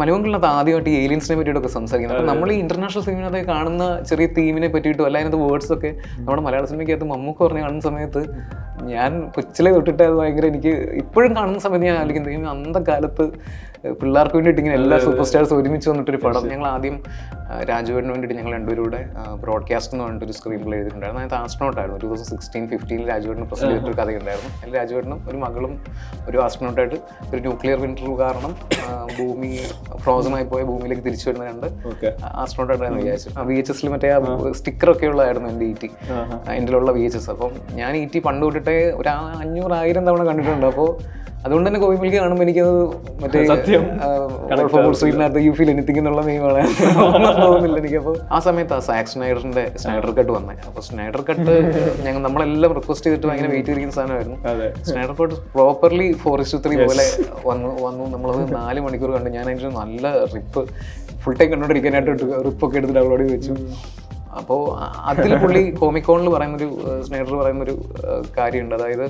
മലമംഗലിനകത്ത് ആദ്യമായിട്ട് ഈ ഏലിയൻസിനെ പറ്റിയിട്ടൊക്കെ സംസാരിക്കുന്നത്. അപ്പോൾ നമ്മൾ ഈ ഇന്റർനാഷണൽ സിനിമയിനകത്ത് കാണുന്ന ചെറിയ തീമിനെ പറ്റിയിട്ടും അല്ല അതിനകത്ത് വേർഡ്സ് ഒക്കെ നമ്മുടെ മലയാള സിനിമയ്ക്കകത്ത് മമ്മൂക്ക് പറഞ്ഞ് കാണുന്ന സമയത്ത് ഞാൻ കൊച്ചിലെ തൊട്ടിട്ട് അത് ഭയങ്കര എനിക്ക് ഇപ്പോഴും കാണുന്ന സമയത്ത് ഞാൻ ആലോചിക്കുന്നത് "ദൈവമേ, അന്നത്തെ കാലത്ത് പിള്ളേർക്ക് വേണ്ടിയിട്ട് ഇങ്ങനെ എല്ലാ സൂപ്പർ സ്റ്റാർസ് ഒരുമിച്ച് വന്നിട്ടൊരു പടം. ഞങ്ങൾ ആദ്യം രാജുവിന് രാജുവേടിന് വേണ്ടിയിട്ട് ഞങ്ങൾ രണ്ടുപേരുടെ ബ്രോഡ്കാസ്റ്റ് എന്ന് പറഞ്ഞിട്ടൊരു സ്ക്രീൻ പ്ലേ എഴുതിയിട്ടുണ്ടായിരുന്നു അതിനകത്ത് ആസ്ട്രോട്ട് ആയിരുന്നു ടൂ തൗസൻഡ് സിക്സ്റ്റീൻ ഫിഫ്റ്റീനിൽ രാജുവേടിന് പ്രസന്റ് ചെയ്തിട്ടൊരു കഥയുണ്ടായിരുന്നു. അതിൽ രാജുവേട്ടനും ഒരു മകളും ഒരു ആസ്ട്രോണോട്ടായിട്ട് ഒരു ന്യൂക്ലിയർ വിന്റർ കാരണം ഭൂമി ഫ്രോസൺ ആയി പോയ ഭൂമിയിലേക്ക് തിരിച്ചു വരുന്ന രണ്ട് ഓക്കെ. ആസ്ട്രോണോട്ടായിരുന്നു വിചാരിച്ചു വി എച്ച് എസിൽ മറ്റേ സ്റ്റിക്കർ ഒക്കെ ഉള്ളതായിരുന്നു എന്റെ ഇ ടി എന്റെ ഉള്ള വി എച്ച് എസ് അപ്പം ഞാൻ ഇ ടി പണ്ട് തൊട്ടിട്ടേ ഒരു അഞ്ഞൂറായിരം തവണ കണ്ടിട്ടുണ്ട്. അപ്പോൾ അതുകൊണ്ട് തന്നെ കോവിമിൽക്ക് കാണുമ്പോൾ എനിക്കത് മറ്റേ സത്യം. സ്വീറ്റിനകത്ത് യു ഫീൽ എനിത്തിങ് എന്നുള്ള നെയ്മാണ് തോന്നുന്നില്ല എനിക്കപ്പോൾ ആ സമയത്ത് ആ സാക്സ് സ്നൈഡറിന്റെ സ്നൈഡർ കട്ട് വന്നത് അപ്പോൾ സ്നൈഡർ കട്ട് ഞങ്ങൾ നമ്മളെല്ലാം റിക്വസ്റ്റ് ചെയ്തിട്ട് ഭയങ്കര വെയിറ്റ് ചെയ്തിരിക്കുന്ന സാധനമായിരുന്നു. അതെ. Snyder cut properly forest three പോലെ വന്നു വന്നു. നമ്മളത് നാല് മണിക്കൂർ കണ്ടു. ഞാൻ അതിന്റെ നല്ല റിപ്പ് ഫുൾ ടൈം കണ്ടോണ്ടിരിക്കാനായിട്ട് റിപ്പൊക്കെ എടുത്ത് ഡൗൺലോഡ് ചെയ്ത് വെച്ചു. അപ്പോൾ അതിൽ പുള്ളി കോമിക്കോണിൽ പറയുന്നൊരു സ്നേഹർ പറയുന്നൊരു കാര്യമുണ്ട്. അതായത്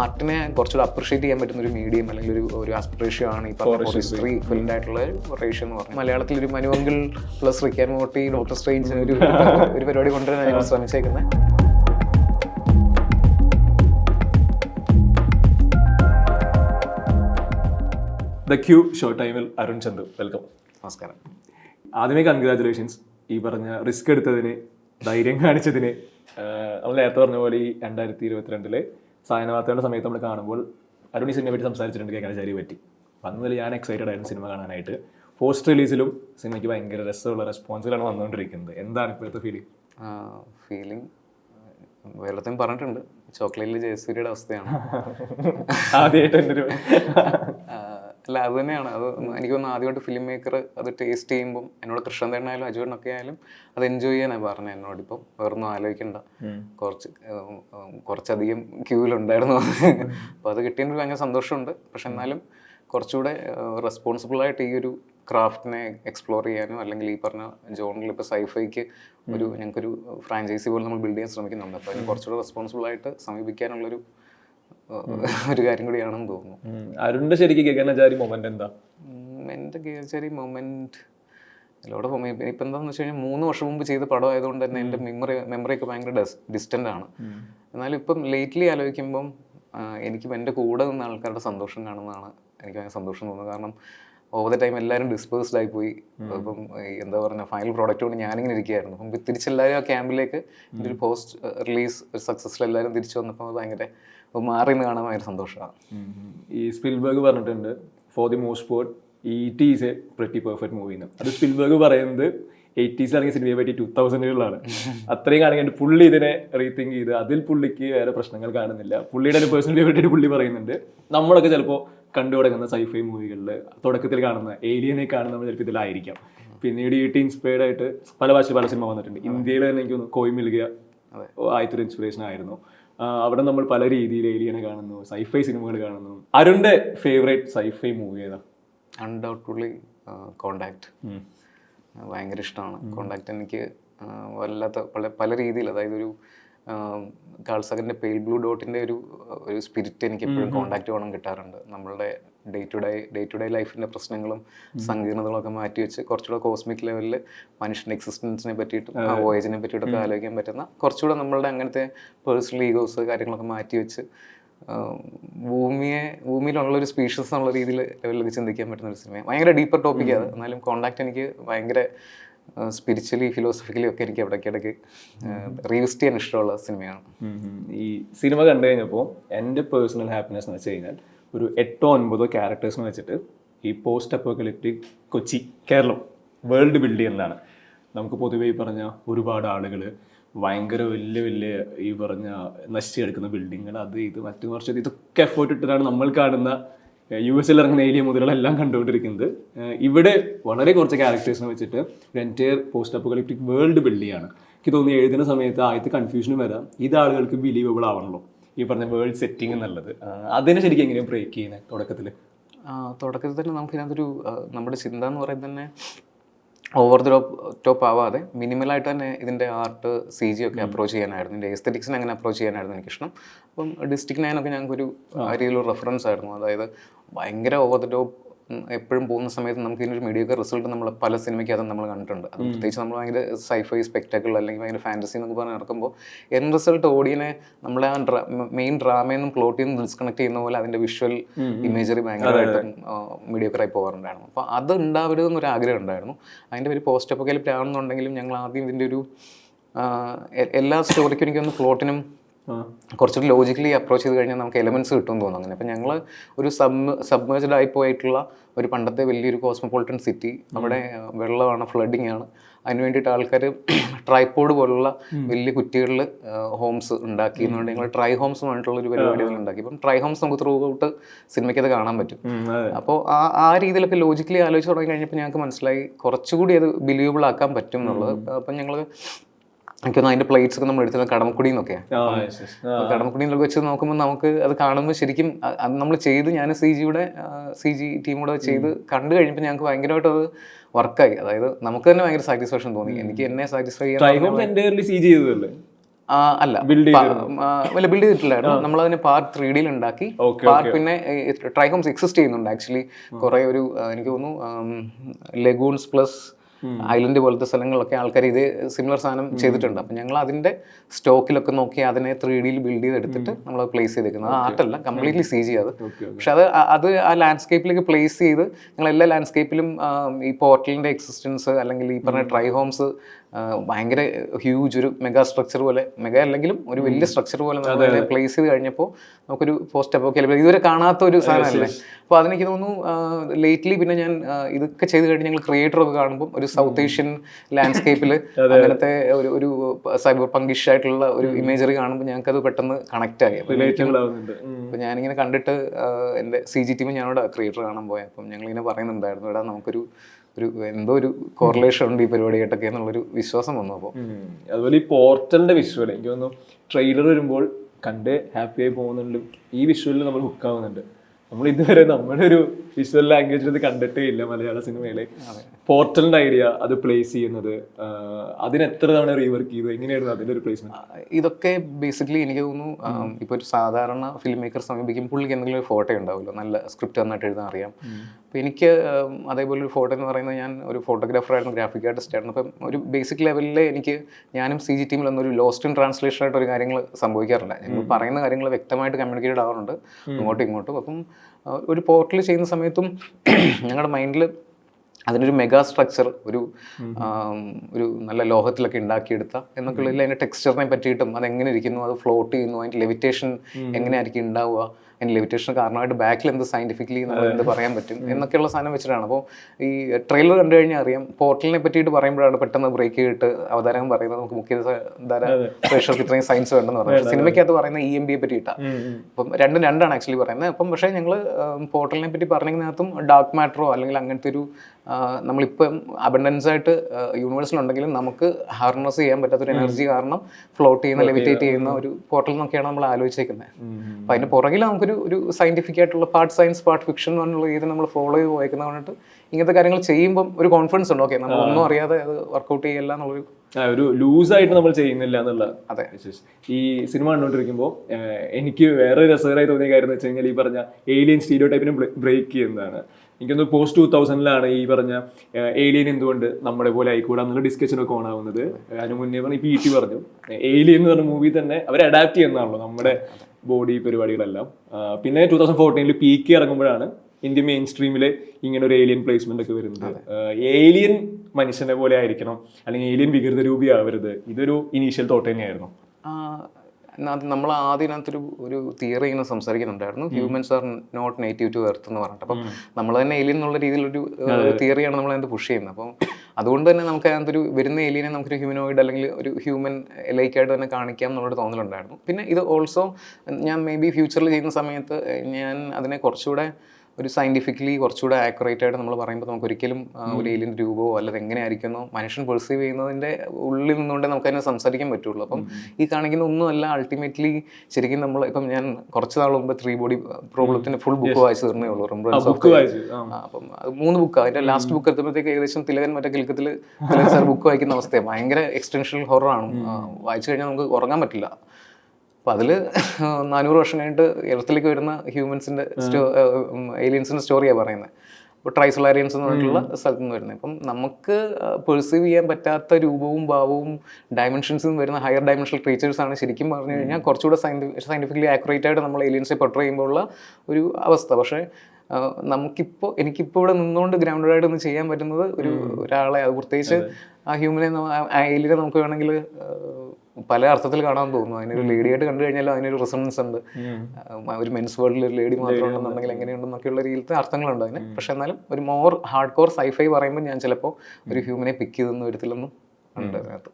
ആർട്ടിനെ കുറച്ചുകൂടെ അപ്രിഷിയേറ്റ് ചെയ്യാൻ പറ്റുന്ന ഒരു മീഡിയം അല്ലെങ്കിൽ ഒരു ഒരു ആസ്പിറേഷൻ ആണ് ഈ പറഞ്ഞ ഹിസ്റ്ററി ഇക്വലന്റ് ആയിട്ടുള്ള റേഷൻ എന്ന് പറഞ്ഞത് മലയാളത്തിൽ ഒരു മനുവെങ്കിൽ plus Rick and Morty doctor Strange's ഒരു ഒരു പരിപാടി കൊണ്ടുവരാൻ ഞങ്ങൾ ശ്രമിച്ചേക്കുന്നത്. ദ ക്യൂ ഷോ ടൈമിൽ അരുൺ ചന്ദു. വെൽക്കം നമസ്കാരം. ആദ്യമേ കൺഗ്രാറ്റുലേഷൻസ് ഈ പറഞ്ഞ റിസ്ക് എടുത്തതിന് ധൈര്യം കാണിച്ചതിന് നമ്മൾ നേരത്തെ പറഞ്ഞ പോലെ ഈ രണ്ടായിരത്തി ഇരുപത്തിരണ്ടിൽ സായന വാർത്തകളുടെ സമയത്ത് നമ്മൾ കാണുമ്പോൾ അരുണി സിനിമയെ പറ്റി സംസാരിച്ചിട്ടുണ്ട് കേൾക്കാനാചാരി പറ്റി. അന്ന് മുതൽ ഞാൻ എക്സൈറ്റഡ് ആയിരുന്നു സിനിമ കാണാനായിട്ട്. പോസ്റ്റ് റിലീസിലും സിനിമയ്ക്ക് ഭയങ്കര രസമുള്ള റെസ്പോൺസുകളാണ് വന്നുകൊണ്ടിരിക്കുന്നത്. എന്താണ് ഇപ്പോഴത്തെ ഫീലിംഗ് ഫീലിംഗ് വേറെത്തും പറഞ്ഞിട്ടുണ്ട്. ചോക്ലേറ്റിൽ ജയസൂര്യയുടെ അവസ്ഥയാണ്. ആദ്യമായിട്ട് എന്റെ ഒരു അല്ല അത് തന്നെയാണ്. അത് എനിക്ക് തോന്നുന്നു ആദ്യമായിട്ട് ഫിലിം മേക്കർ അത് ടേസ്റ്റ് ചെയ്യുമ്പം എന്നോട് കൃഷ്ണൻ കൃഷ്ണന്തേണ്ണായാലും അജുവേട്ടനൊക്കെ ആയാലും അത് എൻജോയ് ചെയ്യാനാണ് പറഞ്ഞത് എന്നോട്. ഇപ്പം വേറൊന്നും ആലോചിക്കണ്ട. കുറച്ച് കുറച്ചധികം ക്യൂവിലുണ്ടായിരുന്നു അപ്പോൾ അത്. കിട്ടിയതിന് ഭയങ്കര സന്തോഷമുണ്ട്. പക്ഷെ എന്നാലും കുറച്ചുകൂടെ റെസ്പോൺസിബിൾ ആയിട്ട് ഈ ഒരു ക്രാഫ്റ്റിനെ എക്സ്പ്ലോർ ചെയ്യാനും അല്ലെങ്കിൽ ഈ പറഞ്ഞ ജോണിൽ ഇപ്പോൾ സൈഫൈക്ക് ഒരു ഞങ്ങൾക്കൊരു ഫ്രാഞ്ചൈസി പോലെ നമ്മൾ ബിൽഡ് ചെയ്യാൻ ശ്രമിക്കുന്നുണ്ട്. അപ്പോൾ അതിന് കുറച്ചുകൂടെ റെസ്പോൺസിബിൾ ആയിട്ട് സമീപിക്കാനുള്ളൊരു ഒരു കാര്യം കൂടിയാണെന്ന് തോന്നുന്നു. അരുണിന്റെ ശരിക്കും കേൾക്കാനാചാരി മൊമെന്റ് എന്താ? എന്റെ കേച്ചേരി മൊമെന്റ് ഇതിലൂടെ ഇപ്പം എന്താണെന്ന് വെച്ച് കഴിഞ്ഞാൽ മൂന്ന് വർഷം മുമ്പ് ചെയ്ത പടം ആയതുകൊണ്ട് തന്നെ എന്റെ മെമ്മറി മെമ്മറിയൊക്കെ ഭയങ്കര ഡിസ്റ്റന്റ് ആണ്. എന്നാലും ഇപ്പം ലേറ്റ്ലി ആലോചിക്കുമ്പം എനിക്ക് എന്റെ കൂടെ നിന്ന ആൾക്കാരുടെ സന്തോഷം കാണുന്നതാണ് എനിക്ക് ഭയങ്കര സന്തോഷം തോന്നുന്നത്. കാരണം ഓവർ ദ ടൈം എല്ലാവരും ഡിസ്പേഴ്സ്ഡ് ആയി പോയി ഇപ്പം എന്താ പറയുക ഫൈനൽ പ്രോഡക്റ്റ് കൊണ്ട് ഞാനിങ്ങനെ ഇരിക്കുകയായിരുന്നു. അപ്പം തിരിച്ചെല്ലാവരും ആ ക്യാമ്പിലേക്ക് ഒരു പോസ്റ്റ് റിലീസ് ഒരു സക്സസ്ഫുൾ എല്ലാവരും തിരിച്ചു വന്നപ്പോൾ ഭയങ്കര ഇപ്പം മാറി നിന്ന് കാണാൻ ഭയങ്കര സന്തോഷമാണ്. ഈ സ്പിൽബർഗ് പറഞ്ഞിട്ടുണ്ട് for the most part E T is a pretty perfect movie എന്ന്. അത് സ്പിൽബർഗ് പറയുന്നത് എയ്റ്റീസിൽ ഇറങ്ങിയ സിനിമയെ പറ്റി ടു തൗസൻഡുകളിലാണ് അത്രയും കാണിക്കാൻ പുള്ളി ഇതിനെ റീതിങ്ക് ചെയ്ത് അതിൽ പുള്ളിക്ക് വേറെ പ്രശ്നങ്ങൾ കാണുന്നില്ല. പുള്ളിയുടെ ഒരു പേഴ്സണൽ പറ്റിയിട്ട് പുള്ളി പറയുന്നുണ്ട് നമ്മളൊക്കെ ചിലപ്പോൾ കണ്ടു തുടങ്ങുന്ന സൈഫൈ മൂവികളിൽ തുടക്കത്തിൽ കാണുന്ന ഏലിയനെ കാണുന്ന നമ്മൾ ചിലപ്പോൾ ഇതിലായിരിക്കാം. പിന്നീട് ഈ ടി ഇൻസ്പയർഡ് ആയിട്ട് പല ഭാഷയിൽ പല സിനിമ വന്നിട്ടുണ്ട്. ഇന്ത്യയിൽ തന്നെ എനിക്ക് തോന്നുന്നു കോയി മിൽകിയ ആദ്യത്തെ ഇൻസ്പിറേഷൻ ആയിരുന്നു. അവിടെ നമ്മൾ പല രീതിയിൽ ഏലിയനെ കാണുന്നു സൈഫൈ സിനിമകൾ കാണുന്നു. അരുണിന്റെ ഫേവറേറ്റ് സൈഫൈ മൂവി ഏതാ? അൺഡൗട്ട്ലി കോണ്ടാക്ട് ഭയങ്കര ഇഷ്ടമാണ്. കോണ്ടാക്ട് എനിക്ക് വല്ലാത്ത പല പല രീതിയിൽ അതായത് ഒരു കാൾസകറിന്റെ പെയിൽ ബ്ലൂ ഡോട്ടിന്റെ ഒരു ഒരു സ്പിരിറ്റ് എനിക്ക് എപ്പോഴും കോണ്ടാക്ട് വേണം കിട്ടാറുണ്ട്. നമ്മളുടെ day to day day to day ലൈഫിന്റെ പ്രശ്നങ്ങളും സങ്കീർണതകളൊക്കെ മാറ്റിവെച്ച് മാറ്റി വെച്ച് കുറച്ചുകൂടെ കോസ്മിക് ലെവലിൽ മനുഷ്യന്റെ എക്സിസ്റ്റൻസിനെ പറ്റിയിട്ടും ആ വോയേജിനെ പറ്റിയിട്ടൊക്കെ ആലോചിക്കാൻ പറ്റുന്ന കുറച്ചുകൂടെ നമ്മളുടെ അങ്ങനത്തെ പേഴ്സണൽ ഈഗോസ് കാര്യങ്ങളൊക്കെ മാറ്റി വെച്ച് ആഹ് ഭൂമിയെ ഭൂമിയിലുള്ള ഒരു സ്പീഷ്യസ് എന്നുള്ള രീതിയിൽ ലെവലിൽ ചിന്തിക്കാൻ പറ്റുന്ന ഒരു സിനിമ ഭയങ്കര ഡീപ്പർ ടോപ്പിക് അത് എന്നാലും കോണ്ടാക്ട് എനിക്ക് ഭയങ്കര സ്പിരിച്വലി ഫിലോസഫിക്കലി ഒക്കെ എനിക്ക് ഇടയ്ക്കിടയ്ക്ക് റീവിസ്റ്റ് ചെയ്യാൻ ഇഷ്ടമുള്ള സിനിമയാണ് ഈ സിനിമ കണ്ടു കഴിഞ്ഞപ്പോൾ എന്റെ പേഴ്സണൽ ഹാപ്പിനെസ് എന്ന് വെച്ച് കഴിഞ്ഞാൽ ഒരു എട്ടോ ഒൻപതോ ക്യാരക്ടേഴ്സിനെ വെച്ചിട്ട് ഈ post apocalyptic Kochi Kerala world build ചെയ്യുന്നതാണ്. നമുക്ക് പൊതുവെ ഈ പറഞ്ഞ ഒരുപാട് ആളുകൾ ഭയങ്കര വലിയ വലിയ ഈ പറഞ്ഞ നശിച്ചെടുക്കുന്ന ബിൽഡിങ്ങൾ അത് ഇത് മറ്റു കുറച്ച് ഇതൊക്കെ എഫേർട്ട് ഇട്ടിട്ടാണ് നമ്മൾ കാണുന്ന യു എസിൽ ഇറങ്ങുന്ന ഏലിയ മുതലെല്ലാം കണ്ടുകൊണ്ടിരിക്കുന്നത്. ഇവിടെ വളരെ കുറച്ച് ക്യാരക്ടേഴ്സിനെ വെച്ചിട്ട് ഒരു entire post apocalyptic world build ചെയ്യാണ്. എനിക്ക് തോന്നി എഴുതുന്ന സമയത്ത് ആദ്യത്തെ കൺഫ്യൂഷനും വരാം. ഇത് ആളുകൾക്ക് ബിലീവബിൾ ആവണല്ലോ. ഈ പറഞ്ഞ വേൾഡ് സെറ്റിംഗ് എന്നുള്ളത്. അതിനെ ശരിക്കും എങ്ങനെയാണ് ബ്രേക്ക് ചെയ്യുന്നത് തുടക്കത്തിൽ തുടക്കത്തിൽ തന്നെ നമുക്ക് ഇതിനകത്തൊരു നമ്മുടെ ചിന്ത എന്ന് പറയുന്നത് തന്നെ ഓവർ ദ ടോപ്പ് ആവാതെ മിനിമലായിട്ട് തന്നെ ഇതിന്റെ ആർട്ട് സി ജി ഒക്കെ അപ്രോച്ച് ചെയ്യാനായിരുന്നു. ഇതിന്റെ എസ്തറ്റിക്സിനെ അങ്ങനെ അപ്രോച്ച് ചെയ്യാനായിരുന്നു എനിക്കിഷ്ടം. അപ്പം ഡിസ്ട്രിക്ട് നയനൊക്കെ ഞങ്ങൾക്കൊരു ആ. രീതിയിലൊരു റെഫറൻസ് ആയിരുന്നു. അതായത് ഭയങ്കര ഓവർ ദ ടോപ്പ് എപ്പോഴും പോകുന്ന സമയത്ത് നമുക്ക് ഇതിനൊരു മീഡിയൊക്കെ റിസൾട്ട് നമ്മൾ പല സിനിമയ്ക്കകത്തും നമ്മൾ കണ്ടിട്ടുണ്ട്. അത് പ്രത്യേകിച്ച് നമ്മൾ ഭയങ്കര സൈഫൈ സ്പെക്ടക്കിൾ അല്ലെങ്കിൽ ഭയങ്കര ഫാന്റസി എന്നൊക്കെ പറഞ്ഞ് നടക്കുമ്പോൾ എൻ റിസൾട്ട് ഓഡിയനെ നമ്മളെ ആ മെയിൻ ഡ്രാമയെന്നും പ്ലോട്ടിൽ നിന്നും ഡിസ്കണക്ട് ചെയ്യുന്ന പോലെ അതിന്റെ വിഷ്വൽ ഇമേജറി ഭയങ്കരമായിട്ടും മീഡിയോക്കറായി പോകാറുണ്ടായിരുന്നു. അപ്പോൾ അത് ഉണ്ടാവരുതെന്നൊരു ആഗ്രഹം ഉണ്ടായിരുന്നു. അതിന്റെ ഒരു പോസ്റ്റ് അപ്പൊക്കലിപ്റ്റ് ആണെന്നുണ്ടെങ്കിലും ഞങ്ങൾ ആദ്യം ഇതിന്റെ ഒരു എല്ലാ സ്റ്റോറിക്കും എനിക്കൊന്ന് പ്ലോട്ടിനും. കുറച്ചുകൂടി ലോജിക്കലി അപ്രോച്ച് ചെയ്ത് കഴിഞ്ഞാൽ നമുക്ക് എലമെന്റ്സ് കിട്ടുമെന്ന് തോന്നുന്നു അങ്ങനെ. അപ്പം ഞങ്ങൾ ഒരു സബ് സബ്മേജ്ഡ് ആയി പോയിട്ടുള്ള ഒരു പണ്ടത്തെ വലിയൊരു കോസ്മോപോളിറ്റൻ സിറ്റി അവിടെ വെള്ളമാണ് ഫ്ലഡിങ് ആണ്. അതിന് വേണ്ടിയിട്ട് ആൾക്കാർ ട്രൈപോഡ് പോലുള്ള വലിയ കുറ്റികളിൽ ഹോംസ് ഉണ്ടാക്കി എന്നുകൊണ്ട് ഞങ്ങൾ ട്രൈ ഹോംസ് പറഞ്ഞിട്ടുള്ള ഒരു പരിപാടികൾ ഉണ്ടാക്കി അപ്പം ട്രൈ ഹോംസ് നമുക്ക് ത്രൂ ഔട്ട് സിനിമയ്ക്ക് അത് കാണാൻ പറ്റും. അപ്പോൾ ആ ആ രീതിയിലൊക്കെ ലോജിക്കലി ആലോചിച്ച് തുടങ്ങി കഴിഞ്ഞപ്പോൾ ഞങ്ങൾക്ക് മനസ്സിലായി കുറച്ചുകൂടി അത് ബിലീവബിൾ ആക്കാൻ പറ്റും എന്നുള്ളത്. അപ്പം ഞങ്ങൾ എനിക്കൊന്ന് അതിന്റെ പ്ലേറ്റ്സ് ഒക്കെ നമ്മൾ എടുത്തത് കടമക്കുടി. ആ. കടമക്കുടിയിലൊക്കെ വെച്ച് നോക്കുമ്പോൾ നമുക്ക് അത് കാണുമ്പോൾ ശരിക്കും അത് നമ്മൾ ചെയ്ത് ഞാൻ സി ജിയുടെ സി ജി ടീമോടെ ചെയ്ത് കണ്ടു കഴിഞ്ഞപ്പോൾ ഞങ്ങൾക്ക് ഭയങ്കരമായിട്ട് അത് വർക്കായി അതായത് നമുക്ക് തന്നെ ഭയങ്കര സാറ്റിസ്ഫാക്ഷൻ തോന്നി. എനിക്ക് എന്നെ സാറ്റിസ്ഫൈ ചെയ്യാൻ അല്ല. ബിൽഡ് അല്ല ബിൽഡ് ചെയ്തിട്ടില്ലായിരുന്നു. നമ്മൾ അതിന് പാർട്ട് ത്രീ ഡിയിൽ ഉണ്ടാക്കി. പാർട്ട് പിന്നെ ട്രൈഹോംസ് എക്സിസ്റ്റ് ചെയ്യുന്നുണ്ട്. ആക്ച്വലി കുറെ ഒരു എനിക്ക് തോന്നുന്നു ലെഗൂൺസ് പ്ലസ് ഐലൻഡ് പോലത്തെ സ്ഥലങ്ങളിലൊക്കെ ആൾക്കാർ ഇത് സിമിലർ സാധനം ചെയ്തിട്ടുണ്ട്. അപ്പം ഞങ്ങൾ അതിന്റെ സ്റ്റോക്കിലൊക്കെ നോക്കി അതിനെ ത്രീ ഡിയിൽ ബിൽഡ് ചെയ്തെടുത്തിട്ട് നമ്മൾ പ്ലേസ് ചെയ്തേക്കുന്നത്. ആർട്ടല്ല കംപ്ലീറ്റ്ലി സി ജി അത്. പക്ഷെ അത് അത് ആ ലാൻഡ്സ്കേപ്പിലേക്ക് പ്ലേസ് ചെയ്ത് ഞങ്ങൾ എല്ലാ ലാൻഡ്സ്കേപ്പിലും ഈ പോർട്ടലിന്റെ എക്സിസ്റ്റൻസ് അല്ലെങ്കിൽ ഈ പറഞ്ഞ ട്രൈ ഹോംസ് ഭയങ്കര ഹ്യൂജ് ഒരു മെഗാ സ്ട്രക്ചർ പോലെ മെഗാ അല്ലെങ്കിലും ഒരു വലിയ സ്ട്രക്ചർ പോലെ നമ്മൾ പ്ലേസ് ചെയ്ത് കഴിഞ്ഞപ്പോൾ നമുക്കൊരു പോസ്റ്റ് അപ്പോക്കലിപ്പ് ഇതുവരെ കാണാത്ത ഒരു സാധനമല്ലേ? അപ്പോൾ അതെനിക്ക് തോന്നുന്നു ലേറ്റ്ലി പിന്നെ ഞാൻ ഇതൊക്കെ ചെയ്ത് കഴിഞ്ഞ് ഞങ്ങൾ ക്രിയേറ്റർ ഒക്കെ കാണുമ്പോൾ ഒരു സൗത്ത് ഏഷ്യൻ ലാൻഡ്സ്കേപ്പിൽ അങ്ങനത്തെ ഒരു ഒരു സൈബർ പങ്കിഷ് ആയിട്ടുള്ള ഒരു ഇമേജറി കാണുമ്പോൾ ഞങ്ങൾക്ക് അത് പെട്ടെന്ന് കണക്ട് ആയി. അപ്പോൾ ഞാനിങ്ങനെ കണ്ടിട്ട് എന്റെ സി ജി ടീമിൽ ഞാനോട് ക്രിയേറ്റർ കാണാൻ പോയത് അപ്പം ഞങ്ങളിങ്ങനെ പറയുന്നുണ്ടായിരുന്നു ഇവിടെ നമുക്കൊരു ഒരു എന്തോ ഒരു കോറിലേഷൻ ഉണ്ട് ഈ പരിപാടിയായിട്ടൊക്കെ എന്നുള്ളൊരു വിശ്വാസം വന്നു അപ്പോൾ. അതുപോലെ ഈ പോർട്ടലിന്റെ വിഷ്വൽ എനിക്ക് തോന്നുന്നു ട്രെയിലർ വരുമ്പോൾ കണ്ട് ഹാപ്പി ആയി പോകുന്നുണ്ട്. ഈ വിഷ്വലിൽ നമ്മൾ ഹുക്ക് ആവുന്നുണ്ട്. നമ്മൾ ഇതുവരെ നമ്മുടെ ഒരു വിഷ്വൽ ലാംഗ്വേജിൽ ഇത് കണ്ടിട്ടേ ഇല്ല മലയാള സിനിമയിലെ പോർട്ടലിന്റെ ഐഡിയ അത് പ്ലേസ് ചെയ്യുന്നത്. അതിന് എത്ര തവണ റീവർക്ക് ചെയ്തു? എങ്ങനെയായിരുന്നു അതിന്റെ ഒരു പ്ലേസ്മെന്റ് ഇതൊക്കെ ബേസിക്കലി എനിക്ക് തോന്നുന്നു ഇപ്പൊ ഒരു സാധാരണ ഫിലിം മേക്കർ സമീപിക്കും പുള്ളിക്ക് എന്തെങ്കിലും ഒരു ഫോട്ടോ ഉണ്ടാവില്ല നല്ല സ്ക്രിപ്റ്റ് നന്നായിട്ട് എഴുതാൻ അറിയാം. അപ്പോൾ എനിക്ക് അതേപോലെ ഒരു ഫോട്ടോ എന്ന് പറയുന്നത് ഞാൻ ഒരു ഫോട്ടോഗ്രാഫർ ഫോട്ടോഗ്രാഫറായിരുന്നു ഗ്രാഫിക് ആർട്ടിസ്റ്റ് ആയിരുന്നു. അപ്പം ഒരു ബേസിക് ലെവലിൽ എനിക്ക് ഞാനും സി ജി ടീമിൽ ഒരു ലോസ്റ്റ് ഇൻ ട്രാൻസ്ലേഷൻ ആയിട്ട് ഒരു കാര്യങ്ങൾ സംഭവിക്കാറില്ല. ഞങ്ങൾ പറയുന്ന കാര്യങ്ങൾ വ്യക്തമായിട്ട് കമ്മ്യൂണിക്കേറ്റ് ആവാറുണ്ട്. അങ്ങോട്ടും ഇങ്ങോട്ടും. അപ്പം ഒരു പോർട്ടൽ ചെയ്യുന്ന സമയത്തും ഞങ്ങളുടെ മൈൻഡിൽ അതിനൊരു മെഗാ സ്ട്രക്ചർ ഒരു ഒരു നല്ല ലോഹത്തിലൊക്കെ ഉണ്ടാക്കിയെടുത്ത എന്നൊക്കെയുള്ള അതിന്റെ ടെക്സ്ചറിനെ പറ്റിയിട്ടും അത് എങ്ങനെ ഇരിക്കുന്നു അത് ഫ്ലോട്ട് ചെയ്യുന്നു അതിന്റെ ലെവിറ്റേഷൻ എങ്ങനെയായിരിക്കും ഉണ്ടാവുക അതിന്റെ ലിമിറ്റേഷൻ കാരണമായിട്ട് ബാക്കിൽ എന്ത് സയന്റിഫിക്കലി നമ്മൾ എന്ത് പറയാൻ പറ്റും എന്നൊക്കെയുള്ള സാധനം വെച്ചിട്ടാണ്. അപ്പോൾ ഈ ട്രെയിലർ കണ്ടു കഴിഞ്ഞാൽ അറിയാം പോർട്ടലിനെ പറ്റിയിട്ട് പറയുമ്പോഴാണ് പെട്ടെന്ന് ബ്രേക്ക് ചെയ്തിട്ട് അവതാരം പറയുന്നത് നമുക്ക് മുഖ്യ പ്രേക്ഷകർക്ക് ഇത്രയും സയൻസ് വേണ്ടെന്ന് പറഞ്ഞു സിനിമയ്ക്കകത്ത് പറയുന്ന ഇ എം ബിയെ പറ്റിയിട്ടാണ് അപ്പം രണ്ടും രണ്ടാണ് ആക്ച്വലി പറയുന്നത്. അപ്പം പക്ഷേ ഞങ്ങൾ പോർട്ടലിനെ പറ്റി പറഞ്ഞതിനകത്തും ഡാർക്ക് മാറ്ററോ അല്ലെങ്കിൽ അങ്ങനത്തെ ഒരു നമ്മളിപ്പം അബണ്ടൻസ് ആയിട്ട് യൂണിവേഴ്സിലുണ്ടെങ്കിലും നമുക്ക് ഹാർനസ് ചെയ്യാൻ പറ്റാത്തൊരു എനർജി കാരണം ഫ്ലോട്ട് ചെയ്യുന്ന ലെവിറ്റേറ്റ് ചെയ്യുന്ന ഒരു പോർട്ടൽ എന്നൊക്കെയാണ് നമ്മൾ ആലോചിച്ചേക്കുന്നത്. അപ്പം അതിന് പുറകിൽ നമുക്കൊരു ഒരു സയന്റിഫിക് ആയിട്ടുള്ള പാർട്ട് സയൻസ് പാർട്ട് ഫിക്ഷൻ എന്നുള്ള രീതിയിൽ നമ്മൾ ഫോളോ ചെയ്ത് പോയേക്കുന്നത് കൊണ്ടിട്ട് ഇങ്ങനത്തെ കാര്യങ്ങൾ ചെയ്യുമ്പം ഒരു കോൺഫിഡൻസ് ഉണ്ട്. ഓക്കെ നമ്മൾ ഒന്നും അറിയാതെ അത് വർക്കൗട്ട് ചെയ്യില്ല എന്നുള്ളൊരു ഒരു ലൂസായിട്ട് നമ്മൾ ചെയ്യുന്നില്ല എന്നുള്ള അതെ. ഈ സിനിമ കണ്ടുകൊണ്ടിരിക്കുമ്പോൾ എനിക്ക് വേറെ രസകരമായി തോന്നിയ കാര്യം എന്ന് വെച്ച് കഴിഞ്ഞാൽ ഈ പറഞ്ഞ ഏലിയൻ സ്റ്റീരിയോ ടൈപ്പിനെ ബ്രേക്ക് ചെയ്യുന്നതാണ്. എനിക്കൊന്ന് പോസ്റ്റ് ടു തൗസൻഡിലാണ് ഈ പറഞ്ഞ ഏലിയൻ എന്തുകൊണ്ട് നമ്മുടെ പോലെ ആയിക്കൂടാ എന്നുള്ള ഡിസ്കഷൻ ഒക്കെ ഓൺ ആവുന്നത്. അതിന് മുന്നേ പറഞ്ഞ് പി ടി പറഞ്ഞു. ഏലിയൻ എന്ന് പറഞ്ഞ മൂവി തന്നെ അവർ അഡാപ്റ്റ് ചെയ്യുന്നതാണല്ലോ നമ്മുടെ ബോഡി പരിപാടികളെല്ലാം. പിന്നെ ടൂ തൗസൻഡ് ഫോർട്ടീനിൽ കെ ഇറങ്ങുമ്പോഴാണ് ഇന്ത്യ മെയിൻ സ്ട്രീമിൽ ഇങ്ങനെ ഒരു ഏലിയൻ പ്ലേസ്മെന്റ് ഒക്കെ വരുന്നത്. ഏലിയൻ മനുഷ്യനെ പോലെ ആയിരിക്കണം അല്ലെങ്കിൽ ഏലിയൻ വികൃത രൂപിയാവരുത് ഇതൊരു ഇനീഷ്യൽ തോട്ട് തന്നെയായിരുന്നു. നമ്മൾ ആദ്യം അതിനകത്തൊരു ഒരു തിയറി ഇങ്ങനെ സംസാരിക്കുന്നുണ്ടായിരുന്നു. Humans are not native to earth എന്ന് പറഞ്ഞിട്ട്. അപ്പം നമ്മൾ തന്നെ ഏലിയൻ എന്നുള്ള രീതിയിലൊരു തിയറിയാണ് നമ്മൾ അതിനകത്ത് പുഷ് ചെയ്യുന്നത്. അപ്പം അതുകൊണ്ട് തന്നെ നമുക്ക് അതിനകത്തൊരു വരുന്ന ഏലിയനെ നമുക്കൊരു ഹ്യൂമനോയിഡ് അല്ലെങ്കിൽ ഒരു ഹ്യൂമൻ ലൈക്കായിട്ട് തന്നെ കാണിക്കാം എന്നുള്ളൊരു തോന്നലുണ്ടായിരുന്നു. പിന്നെ ഇത് ഓൾസോ ഞാൻ മേ ബി ഫ്യൂച്ചറിൽ ചെയ്യുന്ന സമയത്ത് ഞാൻ അതിനെ കുറച്ചുകൂടെ ഒരു സയന്റിഫിക്കലി കുറച്ചുകൂടെ ആക്യുറേറ്റ് ആയിട്ട് നമ്മൾ പറയുമ്പോൾ നമുക്ക് ഒരിക്കലും ഒരു ഏലിയൻ രൂപമോ അല്ലാതെ എങ്ങനെയായിരിക്കുന്നോ മനുഷ്യൻ പെർസീവ് ചെയ്യുന്നതിന്റെ ഉള്ളിൽ നിന്നുകൊണ്ടേ നമുക്കതിനെ സംസാരിക്കാൻ പറ്റുള്ളൂ. അപ്പം ഈ കാണിക്കുന്ന ഒന്നുമല്ല അൾട്ടിമേറ്റ്ലി ശരിക്കും നമ്മൾ ഇപ്പം ഞാൻ കുറച്ച് നാൾ മുമ്പ് ത്രീ ബോഡി പ്രോബ്ലത്തിന്റെ ഫുൾ ബുക്ക് വായിച്ചു തീർന്നേ ഉള്ളൂ റിംബ്രൻസ് ഓഫ് അപ്പം അത് മൂന്ന് ബുക്ക് അതിന്റെ ലാസ്റ്റ് ബുക്ക് എത്തുമ്പോഴത്തേക്ക് ഏകദേശം തിലകൻ മറ്റേ കിൽക്കത്തിൽ തിലകൻ സാർ ബുക്ക് വായിക്കുന്ന അവസ്ഥയാണ് ഭയങ്കര എക്സ്റ്റൻഷണൽ ഹൊററാണ് വായിച്ചു കഴിഞ്ഞാൽ നമുക്ക് ഉറങ്ങാൻ പറ്റില്ല. അപ്പം അതിൽ നാനൂറ് വർഷം കഴിഞ്ഞിട്ട് എർത്തിലേക്ക് വരുന്ന സ്റ്റോ ഏലിയൻസിന്റെ സ്റ്റോറിയാണ് പറയുന്നത് ട്രൈസൊളാരിയൻസ് എന്ന് പറഞ്ഞിട്ടുള്ള സ്ഥലത്ത് നിന്ന് വരുന്നത് ഇപ്പം നമുക്ക് പെർസീവ് ചെയ്യാൻ പറ്റാത്ത രൂപവും ഭാവവും ഡയമെൻഷൻസും വരുന്ന ഹയർ ഡയമെൻഷണൽ ക്രീച്ചേഴ്സ് ആണ് ശരിക്കും പറഞ്ഞു കഴിഞ്ഞാൽ കുറച്ചുകൂടെ സയന്റിഫിക്കലി ആക്യുറേറ്റ് ആയിട്ട് നമ്മൾ ഏലിയൻസിനെ പൊട്ടർ ചെയ്യുമ്പോൾ ഉള്ള ഒരു അവസ്ഥ. പക്ഷേ നമുക്കിപ്പോൾ എനിക്കിപ്പോൾ ഇവിടെ നിന്നുകൊണ്ട് ഗ്രൗണ്ടഡ് ആയിട്ട് ഒന്ന് ചെയ്യാൻ പറ്റുന്നത് ഒരു ഒരാളെ അത് പ്രത്യേകിച്ച് ആ ഹ്യൂമനെ ആ ഏലിയനെ നമുക്ക് വേണമെങ്കിൽ പല അർത്ഥത്തിൽ കാണാൻ തോന്നുന്നു. അതിനൊരു ലേഡിയായിട്ട് കണ്ടു കഴിഞ്ഞാൽ അതിനൊരു റിസണൻസ് ഉണ്ട്. ഒരു മെൻസ് വേൾഡിൽ ഒരു ലേഡി മാത്രം ഉണ്ടെന്നുണ്ടെങ്കിൽ എങ്ങനെയുണ്ടെന്നൊക്കെയുള്ള രീതിയിലത്തെ അർത്ഥങ്ങളുണ്ട് അതിന്. പക്ഷെ എന്നാലും ഒരു മോർ ഹാർഡ് കോർ സൈഫൈ പറയുമ്പോൾ ഞാൻ ചിലപ്പോൾ ഒരു ഹ്യൂമനെ പിക്ക് ചെയ്തൊന്നും വരത്തില്ലെന്നും ഉണ്ട് അതിനകത്ത്.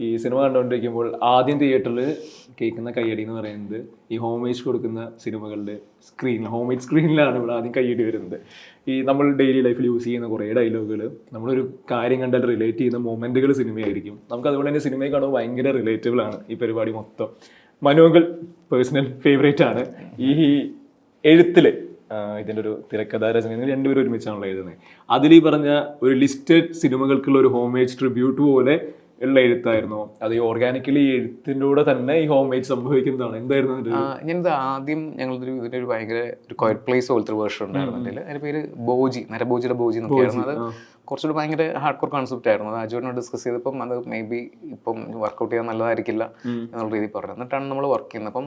ഈ സിനിമ കണ്ടുകൊണ്ടിരിക്കുമ്പോൾ ആദ്യം തിയേറ്ററിൽ കേൾക്കുന്ന കയ്യടി എന്ന് പറയുന്നത് ഈ ഹോമേജ് കൊടുക്കുന്ന സിനിമകളുടെ സ്ക്രീനിൽ ഹോമേജ് സ്ക്രീനിലാണ് ഇവിടെ ആദ്യം കയ്യടി വരുന്നത്. ഈ നമ്മൾ ഡെയിലി ലൈഫിൽ യൂസ് ചെയ്യുന്ന കുറേ ഡയലോഗുകൾ നമ്മളൊരു കാര്യം കണ്ടാൽ റിലേറ്റ് ചെയ്യുന്ന മൊമെന്റുകൾ സിനിമയായിരിക്കും. നമുക്ക് അതുകൊണ്ട് തന്നെ സിനിമയെ കാണുമ്പോൾ ഭയങ്കര റിലേറ്റബിൾ ആണ് ഈ പരിപാടി മൊത്തം. മനുവകൾ പേഴ്സണൽ ഫേവറേറ്റ് ആണ്. ഈ എഴുത്തിൽ ഇതിന്റെ ഒരു തിരക്കഥാ രചന രണ്ടുപേരും ഒരുമിച്ചാണല്ലോ എഴുതുന്നത്. അതിൽ ഈ പറഞ്ഞ ഒരു ലിസ്റ്റഡ് സിനിമകൾക്കുള്ള ഒരു ഹോമേജ് ട്രിബ്യൂട്ട് പോലെ ഉള്ള എഴുത്തായിരുന്നു. അത് ഈ ഓർഗാനിക്കലി എഴുത്തിന്റെ കൂടെ തന്നെ ഈ ഹോം മേഡ് സംഭവിക്കുന്നതാണ്. എന്തായിരുന്നു ഞാനിത് ആദ്യം ഞങ്ങളൊരു ഇതിനൊരു ഒരു ഭയങ്കര ഒരു ക്വയറ്റ് പ്ലേസ് പോലത്തെ വേർഷൻ ഉണ്ടായിരുന്നു അതിൽ അതിന്റെ പേര് ബോജി നരബോജിയുടെ ബോജി എന്നൊക്കെയായിരുന്നു അത് കുറച്ചുകൂടി ഭയങ്കര ഹാർഡ് കോർ കോൺസെപ്റ്റ് ആയിരുന്നു. അത് അജുവിനോട് ഡിസ്കസ് ചെയ്തപ്പം അത് മേ ബി ഇപ്പം വർക്കൗട്ട് ചെയ്യാൻ നല്ലതായിരിക്കില്ല എന്നുള്ള രീതിയിൽ പറഞ്ഞു. എന്നിട്ടാണ് നമ്മൾ വർക്ക് ചെയ്യുന്നത്. അപ്പം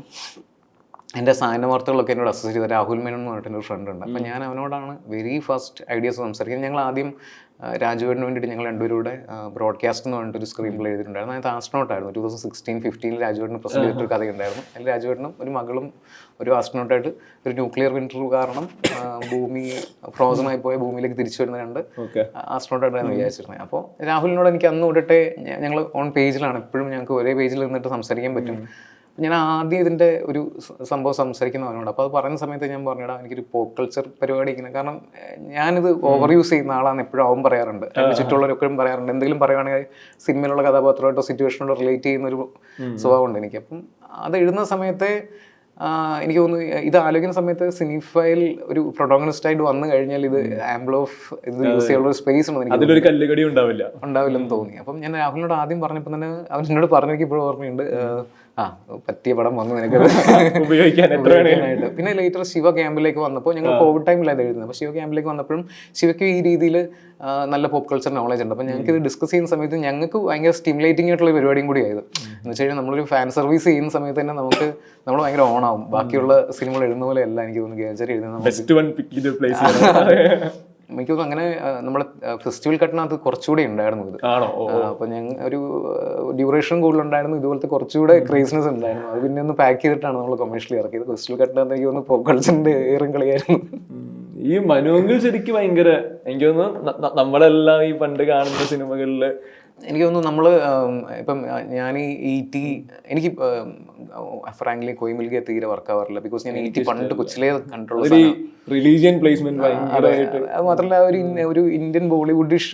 എന്റെ സാധന വാർത്തകളൊക്കെ എന്നോട് അസസ് ചെയ്ത രാഹുൽ മേനോൻ എന്ന് പറഞ്ഞിട്ട് ഒരു ഫ്രണ്ട് ഉണ്ട്. അപ്പം ഞാൻ അവനോടാണ് വെരി ഫസ്റ്റ് ഐഡിയാസ് സംസാരിക്കുന്നത്. ഞങ്ങൾ ആദ്യം രാജുവേടിന് വേണ്ടിയിട്ട് ഞങ്ങൾ രണ്ടുപേരുടെ ബ്രോഡ്കാസ്റ്റ് എന്ന് പറഞ്ഞിട്ട് ഒരു സ്ക്രീൻ പ്ലേ ചെയ്തിട്ടുണ്ടായിരുന്നു. അതിനകത്ത് ആസ്ട്രോട്ട് ആയിരുന്നു. ടൂ തൗസൻഡ് സിക്സ്റ്റീൻ ഫിഫ്റ്റീനിൽ രാജുവേടിന് പ്രസന്റ് ചെയ്തിട്ടൊരു കഥയുണ്ടായിരുന്നു. അതിൽ രാജുവേട്ടനും ഒരു മകളും ഒരു ആസ്ട്രോട്ടായിട്ട് ഒരു ന്യൂക്ലിയർ വിന്റർ കാരണം ഭൂമി ഫ്രോസൺ ആയി പോയ ഭൂമിയിലേക്ക് തിരിച്ചു വരുന്ന രണ്ട് ആസ്ട്രോണോട്ടായിട്ടാണ് വിചാരിച്ചിരുന്നത്. അപ്പോൾ രാഹുലിനോട് എനിക്ക് അന്ന് തൊട്ടിട്ടേ ഞങ്ങൾ ഓൺ പേജിലാണ് എപ്പോഴും ഞങ്ങൾക്ക് ഒരേ പേജിൽ നിന്നിട്ട് സംസാരിക്കാൻ പറ്റും. ഞാൻ ആദ്യം ഇതിന്റെ ഒരു സംഭവം സംഭവം സംസാരിക്കുന്നവനോട് അപ്പോൾ അത് പറയുന്ന സമയത്ത് ഞാൻ പറഞ്ഞിടാ എനിക്കൊരു പോപ്പ് കൾച്ചർ പരിപാടി ഇങ്ങനെ കാരണം ഞാനിത് ഓവർ യൂസ് ചെയ്യുന്ന ആളാണ് എപ്പോഴും അവൻ പറയാറുണ്ട്. ചുറ്റുള്ളവരൊക്കെയും പറയാറുണ്ട്. എന്തെങ്കിലും പറയുകയാണെങ്കിൽ സിനിമയിലുള്ള കഥാപാത്രമായിട്ടോ സിറ്റുവേഷനോട് റിലേറ്റ് ചെയ്യുന്ന ഒരു സ്വഭാവമുണ്ട് എനിക്ക്. അപ്പം അത് എഴുതുന്ന സമയത്ത് എനിക്ക് തോന്നുന്നു ഇത് ആലോചിക്കുന്ന സമയത്ത് സിനിഫയിൽ ഒരു പ്രൊട്ടോഗണിസ്റ്റ് ആയിട്ട് വന്നു കഴിഞ്ഞാൽ ഇത് ആംബിൾ ഓഫ് ഇത് യൂസ് ചെയ്യാനുള്ള ഒരു സ്പേസ് ഉണ്ട് എനിക്ക് അതിലൊരു കല്ലുകടി ഉണ്ടാവില്ല. ഉണ്ടാവില്ലെന്ന് തോന്നി. അപ്പം ഞാൻ രാഹുലിനോട് ആദ്യം പറഞ്ഞപ്പോൾ തന്നെ അവൻ എന്നോട് പറഞ്ഞെനിക്ക് ഇപ്പോഴും ഓർമ്മയുണ്ട്. ആ. പറ്റിയ പടം വന്നു നിനക്ക് ഉപയോഗിക്കാൻ ഉപയോഗിക്കാനായിട്ട്. പിന്നെ ലേറ്റർ ശിവ ക്യാമ്പിലേക്ക് വന്നപ്പോൾ ഞങ്ങൾ കോവിഡ് ടൈമിലാണ് എഴുതുന്നത്. അപ്പോൾ ശിവ ക്യാമ്പിലേക്ക് വന്നപ്പോഴും ശിവയ്ക്ക് ഈ രീതിയിൽ നല്ല പോപ്പ് കൾച്ചർ നോളജ് ഉണ്ട്. അപ്പോൾ ഞങ്ങൾക്ക് ഇത് ഡിസ്കസ് ചെയ്യുന്ന സമയത്ത് ഞങ്ങൾക്ക് ഭയങ്കര സ്റ്റിമുലേറ്റിംഗ് ആയിട്ടുള്ള പരിപാടിയും കൂടി ആയത്. എന്ന് വെച്ച് കഴിഞ്ഞാൽ നമ്മളൊരു ഫാൻ സർവീസ് ചെയ്യുന്ന സമയത്ത് തന്നെ നമുക്ക് നമ്മൾ ഭയങ്കര ഓൺ ആവും. ബാക്കിയുള്ള സിനിമകൾ എഴുതുന്ന പോലെ അല്ല എനിക്ക് തോന്നുന്നു ഗേജർ എഴുതുന്നത് എനിക്ക് തോന്നുന്നു അങ്ങനെ നമ്മൾ ഫെസ്റ്റിവൽ കട്ടിനകത്ത് കുറച്ചുകൂടി ഉണ്ടായിരുന്നു ഇത്. അപ്പൊ ഞങ്ങൾ ഒരു ഡ്യൂറേഷൻ കൂടുതലുണ്ടായിരുന്നു. ഇതുപോലത്തെ കുറച്ചുകൂടെ ക്രേസിനെസ് ഉണ്ടായിരുന്നു. അത് പിന്നെ ഒന്ന് പാക്ക് ചെയ്തിട്ടാണ് നമ്മൾ കൊമേഴ്ഷ്യലി ഇറക്കിയത്. ഫെസ്റ്റിവൽ കട്ടിനകത്ത് എനിക്ക് തോന്നുന്നു പോപ്പ് കൾച്ചറിന്റെ ഏറും കളിയായിരുന്നു. ഈ മനുവെങ്കിൽ ശരിക്കും ഭയങ്കര എനിക്ക് തോന്നുന്നു ന- ന- നമ്മളെല്ലാം ഈ പണ്ട് കാണുന്ന സിനിമകളിൽ എനിക്ക് തോന്നുന്നു നമ്മൾ ഇപ്പം ഞാൻ ഈ ടി എനിക്ക് ഫ്രാങ്ക്ലി കോയിമിൽക്ക് തീരെ വർക്ക് ആവാറില്ല. ബിക്കോസ് ഞാൻ ടി പണ്ട് കൊച്ചിലേ കണ്ടുള്ള റിലീജിയൻ പ്ലേസ്മെന്റ് അത്. മാത്രമല്ല ഒരു ഒരു ഇന്ത്യൻ ബോളിവുഡിഷ്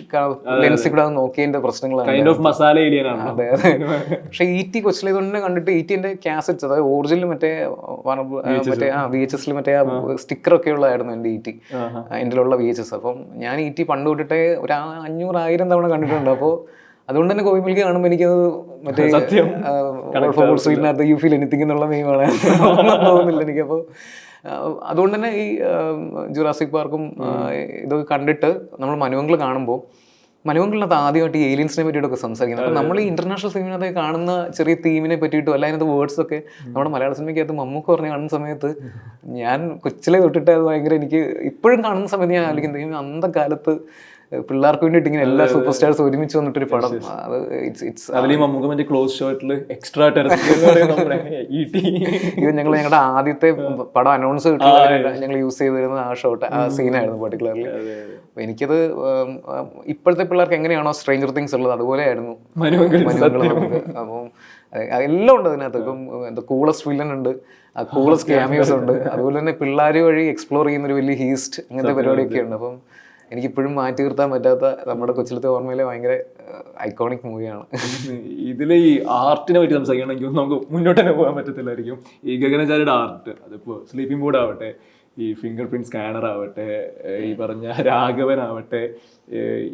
ലെൻസ് കൂടെ അത്. നോക്കിയതിന്റെ പ്രശ്നങ്ങളാണ്. ആണ്. അതെ അതെ. പക്ഷെ ഇ ടി കൊച്ചിലേ തന്നെ കണ്ടിട്ട് ഇ ടിന്റെ കാസറ്റ്സ് അതായത് ഒറിജിനൽ മറ്റേ മറ്റേ ആ വി എച്ച് എസിൽ മറ്റേ സ്റ്റിക്കർ ഒക്കെ ഉള്ളതായിരുന്നു എന്റെ ഇ ടി എന്റെ ഉള്ള വി എച്ച് എസ് അപ്പം ഞാൻ ഇ ടി പണ്ട് തൊട്ടിട്ടേ ഒരു അഞ്ഞൂറായിരം തവണ കണ്ടിട്ടുണ്ട്. അപ്പോൾ അതുകൊണ്ട് തന്നെ കോവിമിൽക്ക് കാണുമ്പോൾ എനിക്കത് മറ്റേ സത്യം. സ്ട്രീറ്റിനകത്ത് യു ഫീൽ എനിത്തിങ് എന്നുള്ള മെയിമാണ് തോന്നുന്നില്ല എനിക്കപ്പോൾ അതുകൊണ്ട് തന്നെ ഈ ജുറാസിക് പാർക്കും ഇതൊക്കെ കണ്ടിട്ട് നമ്മൾ മനുവങ്ങൾ കാണുമ്പോൾ മലയാളത്തിനകത്ത് ആദ്യമായിട്ട് ഈ ഏലിയൻസിനെ പറ്റിയിട്ടൊക്കെ സംസാരിക്കുന്നത്. അപ്പോൾ നമ്മൾ ഈ ഇന്റർനാഷണൽ സിനിമയിനകത്ത് കാണുന്ന ചെറിയ തീമിനെ പറ്റിയിട്ടും അല്ല അതിനകത്ത് വേർഡ്സ് ഒക്കെ നമ്മുടെ മലയാള സിനിമയ്ക്കകത്ത് മമ്മൂക്ക് പറഞ്ഞ് കാണുന്ന സമയത്ത് ഞാൻ കൊച്ചിലെ തൊട്ടിട്ട് അത് ഭയങ്കര എനിക്ക് ഇപ്പോഴും കാണുന്ന സമയത്ത് ഞാൻ ആലോചിക്കുന്നത് അന്ത അന്നത്തെ കാലത്ത് പിള്ളേർക്ക് വേണ്ടിയിട്ട് ഇങ്ങനെ എല്ലാ സൂപ്പർ സ്റ്റാർസ് ഒരുമിച്ച് വന്നിട്ടൊരു പടം. അത് ഇറ്റ്സ് ഇറ്റ്സ് അതിൽ ഈ ക്ലോസ് ഷോട്ടിൽ എക്സ്ട്രാ ഇത് ഞങ്ങൾ ഞങ്ങളുടെ ആദ്യത്തെ പടം അനൗൺസ് കിട്ടുന്ന ഞങ്ങൾ യൂസ് ചെയ്തിരുന്ന ആ ഷോട്ട് ആ സീനായിരുന്നു പർട്ടിക്കുലർലി എനിക്കത് ഇപ്പോഴത്തെ പിള്ളേർക്ക് എങ്ങനെയാണോ സ്ട്രേഞ്ചർ തിങ്സ് ഉള്ളത് അതുപോലെ ആയിരുന്നു. അപ്പം എല്ലാം ഉണ്ട് അതിനകത്ത്. ഇപ്പം എന്താ കൂളസ്റ്റ് വില്ലൻ ഉണ്ട് കൂളസ്റ്റ് ക്യാമിയോസ് ഉണ്ട്. അതുപോലെ തന്നെ പിള്ളേർ വഴി എക്സ്പ്ലോർ ചെയ്യുന്ന ഒരു വലിയ ഹീസ്റ്റ് അങ്ങനത്തെ പരിപാടിയൊക്കെ ഉണ്ട്. അപ്പം എനിക്കിപ്പോഴും മാറ്റി നിർത്താൻ പറ്റാത്ത നമ്മുടെ കൊച്ചിലത്തെ ഓർമ്മയിലെ ഭയങ്കര ഐക്കോണിക് മൂവിയാണ് ഇതിൽ ഈ ആർട്ടിനെ പറ്റി സംസാരിക്കണമെങ്കിൽ നമുക്ക് മുന്നോട്ട് തന്നെ പോകാൻ പറ്റത്തില്ലായിരിക്കും. ഈ ഗഗനചാരിയുടെ ആർട്ട് അതിപ്പോൾ സ്ലീപ്പിംഗ് ബോർഡ് ആവട്ടെ ഈ ഫിംഗർ പ്രിന്റ് സ്കാനർ ആവട്ടെ ഈ പറഞ്ഞ രാഘവൻ ആവട്ടെ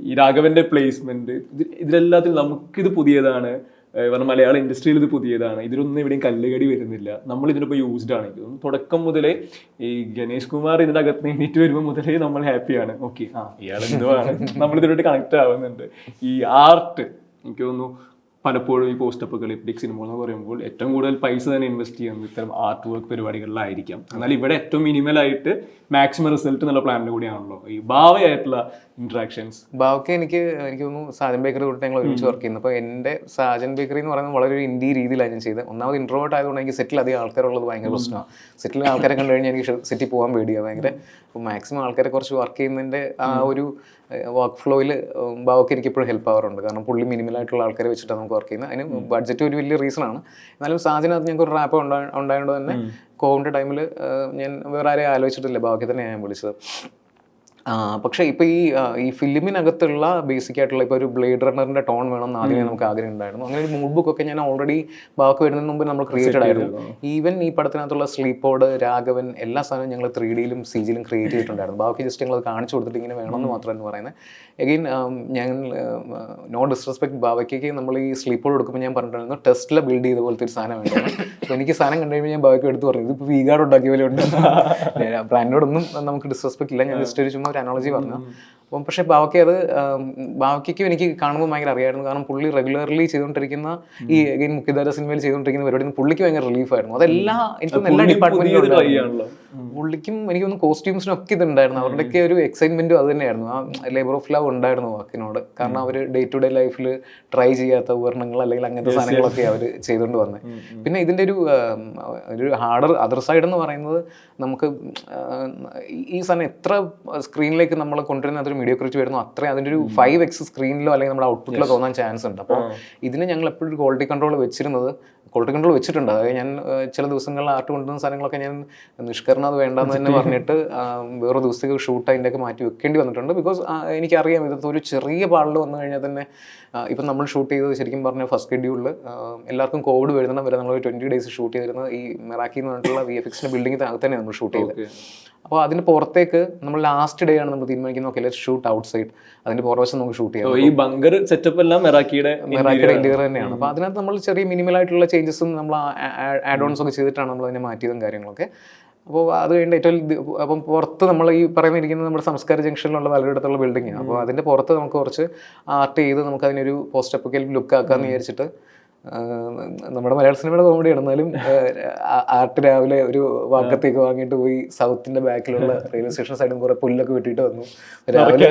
ഈ രാഘവന്റെ പ്ലേസ്മെന്റ് ഇതിലെല്ലാത്തിലും നമുക്കിത് പുതിയതാണ്. ഏഹ് പറഞ്ഞ മലയാള ഇൻഡസ്ട്രിയിൽ ഇത് പുതിയതാണ്. ഇതിലൊന്നും ഇവിടെയും കല്ലുകടി വരുന്നില്ല. നമ്മൾ ഇതിനിപ്പോൾ യൂസ്ഡ് ആണ്. തുടക്കം മുതലേ ഈ ഗണേഷ് കുമാർ ഇതിന്റെ അകത്ത് എണീറ്റ് വരുമ്പോൾ മുതലേ നമ്മൾ ഹാപ്പിയാണ് ഓക്കെ ആ. ഇയാൾ എന്തുവാണ് നമ്മൾ ഇതിലോട്ട് കണക്ട് ആവുന്നുണ്ട്. ഈ ആർട്ട് എനിക്ക് തോന്നുന്നു പലപ്പോഴും ഈ പോസ്റ്റ് ഇപ്പിക് സിനിമകൾ എന്ന് പറയുമ്പോൾ ഏറ്റവും കൂടുതൽ പൈസ തന്നെ ഇൻവെസ്റ്റ് ചെയ്യുന്നത് ഇത്തരം ആർട്ട് വർക്ക് പരിപാടികളിലായിരിക്കാം. എന്നാൽ ഇവിടെ ഏറ്റവും മിനിമലായിട്ട് മാക്സിമം റിസൾട്ട് എന്നുള്ള പ്ലാനിന് കൂടിയാണല്ലോ ഈ ഭാവയായിട്ടുള്ള ഇൻട്രാക്ഷൻസ് ബാക്കി എനിക്ക് എനിക്ക് തോന്നുന്നു സാജൻ ബേക്കറി തൊട്ട് ഞങ്ങൾ ഒരുമിച്ച് വർക്ക് ചെയ്യുന്നത് അപ്പോൾ എന്റെ സാജൻ ബേക്കറി എന്ന് പറയുന്നത് വളരെ ഒരു ഇന്ത്യ രീതിയിലാണ് ഞാൻ ചെയ്തത്. ഒന്നാമത് ഇൻട്രോവേർട്ട് ആയതുകൊണ്ട് എനിക്ക് സെറ്റിൽ അധികം ആൾക്കാരുള്ളത് ഭയങ്കര പ്രശ്നമാണ്. സെറ്റിൽ ആൾക്കാരെ കണ്ടു കഴിഞ്ഞാൽ എനിക്ക് സെറ്റിൽ പോകാൻ പേടിയാണ് ഭയങ്കര. അപ്പോൾ മാക്സിമം ആൾക്കാരെ കുറച്ച് വർക്ക് ചെയ്യുന്നതിന്റെ ആ ഒരു വർക്ക് ഫ്ലോയിൽ ബാവക്ക് എനിക്ക് എപ്പോഴും ഹെൽപ്പ് ആവാറുണ്ട്. കാരണം പുള്ളി മിനിമലായിട്ടുള്ള ആൾക്കാരെ വെച്ചിട്ടാണ് നമുക്ക് വർക്ക് ചെയ്യുന്നത്. അതിന് ബഡ്ജറ്റ് ഒരു വലിയ റീസൺ ആണ്. എന്നാലും സാജനകത്ത് ഞങ്ങൾക്ക് ഒരു റാപ്പ് ഉണ്ടായതുകൊണ്ട് തന്നെ കോവിഡ് ടൈമിൽ ഞാൻ വേറെ ആരെയും ആലോചിച്ചിട്ടില്ല. ബാക്കി തന്നെ ഞാൻ വിളിച്ചത്. പക്ഷേ ഇപ്പോൾ ഈ ഈ ഫിലിമിനകത്തുള്ള ബേസിക് ആയിട്ടുള്ള ഇപ്പോൾ ഒരു ബ്ലേഡ് റണ്ണറിന്റെ ടോൺ വേണം എന്ന് ആദ്യമേ നമുക്ക് ആഗ്രഹം ഉണ്ടായിരുന്നു. അങ്ങനെ ഒരു മൂഡ് ബുക്ക് ഒക്കെ ഞാൻ ഓൾറെഡി ബാക്ക് വരുന്നതിന് മുമ്പ് നമ്മൾ ക്രിയേറ്റഡ് ആയിരുന്നു. ഈവൻ ഈ പടത്തിനകത്തുള്ള സ്ലീപ്പോഡ് രാഘവൻ എല്ലാ സാധനവും ഞങ്ങൾ ത്രീ ഡിയിലും സി ജിയിലും ക്രിയേറ്റ് ചെയ്തിട്ടുണ്ടായിരുന്നു. ബാക്കി ജസ്റ്റ് ഞങ്ങൾ കാണിച്ചു കൊടുത്തിട്ട് ഇങ്ങനെ വേണമെന്ന് മാത്രമെന്ന് പറയുന്നത്. എഗെയിൻ ഞാൻ നോ ഡിസ്റെസ്പെക്ട് ബാബയ്ക്ക് നമ്മൾ ഈ സ്ലീപ്പോഡ് എടുക്കുമ്പോൾ ഞാൻ പറഞ്ഞിട്ടുണ്ടായിരുന്നു. ടെസ്റ്റിലെ ബിൽഡ് ചെയ്ത പോലത്തെ ഒരു സാധനം വേണ്ടത് അപ്പോൾ എനിക്ക് സാധനം കണ്ടു കഴിഞ്ഞാൽ ഞാൻ ബാബയ്ക്ക് എടുത്ത് പറഞ്ഞു ഇതിപ്പോൾ വീഗാർഡ് ഉണ്ടാക്കിയ പോലെ ഉണ്ട്. ബ്രാൻഡിനോടൊന്നും നമുക്ക് ഡിസ്റെസ്പെക്ട് ഇല്ല. ഞാൻ ജസ്റ്റ് ഒരു ചുമ്മാ അനോളജി പറഞ്ഞു. അപ്പം പക്ഷേ ബാവയ്ക്ക് അത് ബാവയ്ക്കും എനിക്ക് കാണുമ്പോൾ ഭയങ്കര അറിയായിരുന്നു. കാരണം പുള്ളി റെഗുലർലി ചെയ്തുകൊണ്ടിരിക്കുന്ന ഈ അഗൈൻ മുഖ്യധാര സിനിമയിൽ ചെയ്തുകൊണ്ടിരിക്കുന്ന പരിപാടി പുള്ളിക്ക് ഭയങ്കര റിലീഫായിരുന്നു അതെല്ലാ എനിക്ക് എല്ലാ ഡിപ്പാർട്ട്മെന്റിലും ചെയ്യാണല്ലോ പുള്ളിക്കും എനിക്ക് തോന്നുന്നു കോസ്റ്റ്യൂംസിനും ഒക്കെ ഇതുണ്ടായിരുന്നു അവരുടെയൊക്കെ ഒരു എക്സൈറ്റ്മെന്റും അത് തന്നെയായിരുന്നു. ആ ലേബർ ഓഫ് ലവ് ഉണ്ടായിരുന്നു വാക്കിനോട്. കാരണം അവർ ഡേ ടു ഡേ ലൈഫിൽ ട്രൈ ചെയ്യാത്ത ഉപകരണങ്ങൾ അല്ലെങ്കിൽ അങ്ങനത്തെ സാധനങ്ങളൊക്കെ അവർ ചെയ്തുകൊണ്ട് വന്നത് പിന്നെ ഇതിന്റെ ഒരു ഒരു ഹാർഡർ അതർ സൈഡ് എന്ന് പറയുന്നത് നമുക്ക് ഈ സാധനം എത്ര സ്ക്രീനിലേക്ക് നമ്മൾ കൊണ്ടുവരുന്ന അതൊരു മീഡിയോക്രിറ്റി വരുന്നു. അത്രയും അതിന്റെ ഒരു ഫൈവ് എക്സ് സ്ക്രീനിലോ അല്ലെങ്കിൽ നമ്മുടെ ഔട്ട്പുട്ടിലോ തോന്നാൻ ചാൻസ് ഉണ്ട്. അപ്പോൾ ഇതിന് ഞങ്ങൾ എപ്പോഴും ക്വാളിറ്റി കൺട്രോൾ വെച്ചിരുന്നത് ക്വാളിറ്റി കൺട്രോൾ വെച്ചിട്ടുണ്ട്. അതായത് ഞാൻ ചില ദിവസങ്ങളിൽ ആർട്ട് കൊണ്ടുവന്ന സാധനങ്ങളൊക്കെ ഞാൻ നിഷ്കരണം അത് വേണ്ടെന്ന് തന്നെ പറഞ്ഞിട്ട് വേറെ ദിവസത്തേക്ക് ഷൂട്ട് അതിന്റെയൊക്കെ മാറ്റി വെക്കേണ്ടി വന്നിട്ടുണ്ട്. ബിക്കോസ് എനിക്കറിയാം ഇതൊക്കെ ഒരു ചെറിയ പാളിൽ വന്നു കഴിഞ്ഞാൽ തന്നെ ഇപ്പം നമ്മൾ ഷൂട്ട് ചെയ്തത് ശരിക്കും പറഞ്ഞാൽ ഫസ്റ്റ് ഷെഡ്യൂളിൽ എല്ലാവർക്കും കോവിഡ് വരുന്ന വരെ നമ്മൾ ട്വന്റി ഡേയ്സ് ഷൂട്ട് ചെയ്തിരുന്നത് ഈ മെറാക്കി എന്ന് പറഞ്ഞിട്ടുള്ള വി എഫ് എക്സിന്റെ ബിൽഡിംഗ് തന്നെ നമ്മൾ ഷൂട്ട് ചെയ്തത്. അപ്പോൾ അതിന് പുറത്തേക്ക് നമ്മൾ ലാസ്റ്റ് ഡേ ആണ് നമ്മൾ തീരുമാനിക്കുന്നത്. ഓക്കെ ഷൂട്ട് ഔട്ട് സൈഡ് അതിന്റെ പുറവശം നമുക്ക് ഷൂട്ട് ചെയ്യാം. ഈ ബങ്കർ സെറ്റപ്പ് എല്ലാം മെറാക്കിയുടെ മെറാക്കിയുടെ ഇന്റീരിയർ തന്നെയാണ്. അപ്പോൾ അതിനകത്ത് നമ്മൾ ചെറിയ മിനിമൽ ആയിട്ടുള്ള ചേഞ്ചസും നമ്മൾ ആഡ് ഓൺസ് ഒക്കെ ചെയ്തിട്ടാണ് നമ്മൾ അതിനെ മാറ്റിയതും കാര്യങ്ങളൊക്കെ. അപ്പോൾ അത് കഴിഞ്ഞിട്ട് ഏറ്റവും അപ്പം പുറത്ത് നമ്മൾ ഈ പറയുന്നിരിക്കുന്നത് നമ്മുടെ സംസ്കാര ജംഗ്ഷനിലുള്ള പലയിടത്തുള്ള ബിൽഡിംഗ് അപ്പോൾ അതിന്റെ പുറത്ത് നമുക്ക് കുറച്ച് ആർട്ട് ചെയ്ത് നമുക്ക് അതിനൊരു പോസ്റ്റ് അപ്പൊക്കെ ലുക്ക് ആക്കാമെന്ന് വിചാരിച്ചിട്ട് നമ്മുടെ മലയാള സിനിമയുടെ കോമഡിയാണ് എന്നാലും ആർട്ട് രാവിലെ ഒരു വാക്കത്തേക്ക് വാങ്ങിയിട്ട് പോയി സൗത്തിന്റെ ബാക്കിലുള്ള റെയിൽവേ സ്റ്റേഷൻ സൈഡും കുറെ പുല്ലൊക്കെ വെട്ടിയിട്ട് വന്നു. രാവിലെ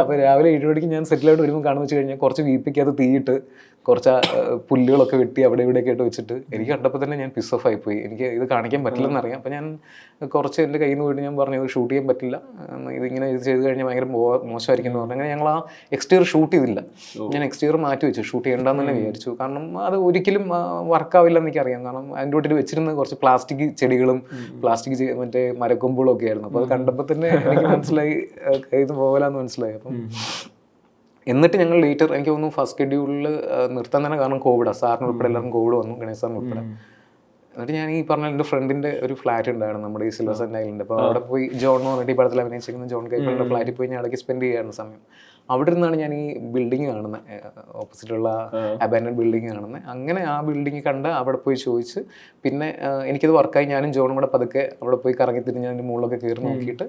അപ്പൊ രാവിലെ ഏഴ് മണിക്ക് ഞാൻ സെറ്റിലായിട്ട് വരുമ്പോൾ കാണുന്ന വെച്ച് കഴിഞ്ഞാൽ കുറച്ച് വീപ്പിക്കകത്ത് തീയിട്ട് കുറച്ച് പുല്ലുകളൊക്കെ വെട്ടി അവിടെ ഇവിടെയൊക്കെ ആയിട്ട് വെച്ചിട്ട് എനിക്ക് കണ്ടപ്പോൾ തന്നെ ഞാൻ പിസ് ഓഫ് ആയി പോയി. എനിക്ക് ഇത് കാണിക്കാൻ പറ്റില്ലെന്നറിയാം അപ്പം ഞാൻ കുറച്ച് എന്റെ കയ്യിൽ നിന്ന് പോയിട്ട് ഞാൻ പറഞ്ഞു ഇത് ഷൂട്ട് ചെയ്യാൻ പറ്റില്ല. ഇത് ഇതിങ്ങനെ ഇത് ചെയ്ത് കഴിഞ്ഞാൽ ഭയങ്കര മോശമായിരിക്കും എന്ന് പറഞ്ഞു. അങ്ങനെ ഞങ്ങൾ ആ എക്സ്റ്റീരിയർ ഷൂട്ട് ചെയ്തില്ല. ഞാൻ എക്സ്റ്റീരിയർ മാറ്റി വെച്ചു. ഷൂട്ട് ചെയ്യേണ്ടെന്ന് തന്നെ വിചാരിച്ചു. കാരണം അത് ഒരിക്കലും വർക്കാവില്ല എന്ന് എനിക്കറിയാം. കാരണം അതിന്റെ വീട്ടിൽ വെച്ചിരുന്ന കുറച്ച് പ്ലാസ്റ്റിക് ചെടികളും പ്ലാസ്റ്റിക് മറ്റേ മരക്കൊമ്പുകളും ഒക്കെ ആയിരുന്നു. അപ്പോൾ അത് കണ്ടപ്പോൾ തന്നെ എനിക്ക് മനസ്സിലായി ഇത് പോകലാന്ന് മനസ്സിലായി. അപ്പം എന്നിട്ട് ഞങ്ങൾ ലേറ്റർ എനിക്ക് തോന്നുന്നു ഫസ്റ്റ് ഷെഡ്യൂളിൽ നിർത്താൻ തന്നെ കാരണം കോവിഡാണ് സാറിന് ഉൾപ്പെടെ എല്ലാവർക്കും കോവിഡ് വന്നു ഗണേശ് സാറിന് ഉൾപ്പെടെ. എന്നിട്ട് ഞാൻ ഈ പറഞ്ഞ എന്റെ ഫ്രണ്ടിന്റെ ഒരു ഫ്ലാറ്റ് ഉണ്ടായിരുന്നു നമ്മുടെ ഈ സിൽവർ സെന്റ് ഐലൻഡ് അപ്പോൾ അവിടെ പോയി ജോൺ എന്ന് പറഞ്ഞിട്ട് ഈ പടത്തിൽ അഭിനയിച്ചിരിക്കുന്ന ജോൺ കൈപ്പറിന്റെ ഫ്ലാറ്റിൽ പോയി ഞാൻ ഇടയ്ക്ക് സ്പെൻഡ് ചെയ്യാറുണ്ട് സമയം. അവിടെ നിന്നാണ് ഞാൻ ഈ ബിൽഡിംഗ് കാണുന്നത്. ഓപ്പോസിറ്റുള്ള അബാൻഡൻ ബിൽഡിംഗ് കാണുന്നത്. അങ്ങനെ ആ ബിൽഡിംഗ് കണ്ട് അവിടെ പോയി ചോദിച്ച് പിന്നെ എനിക്കത് വർക്കായി ഞാനും ജോണും കൂടെ പതുക്കെ അവിടെ പോയി കറങ്ങി തിരിഞ്ഞ് അതിന്റെ മുകളിലൊക്കെ കയറി നോക്കിയിട്ട്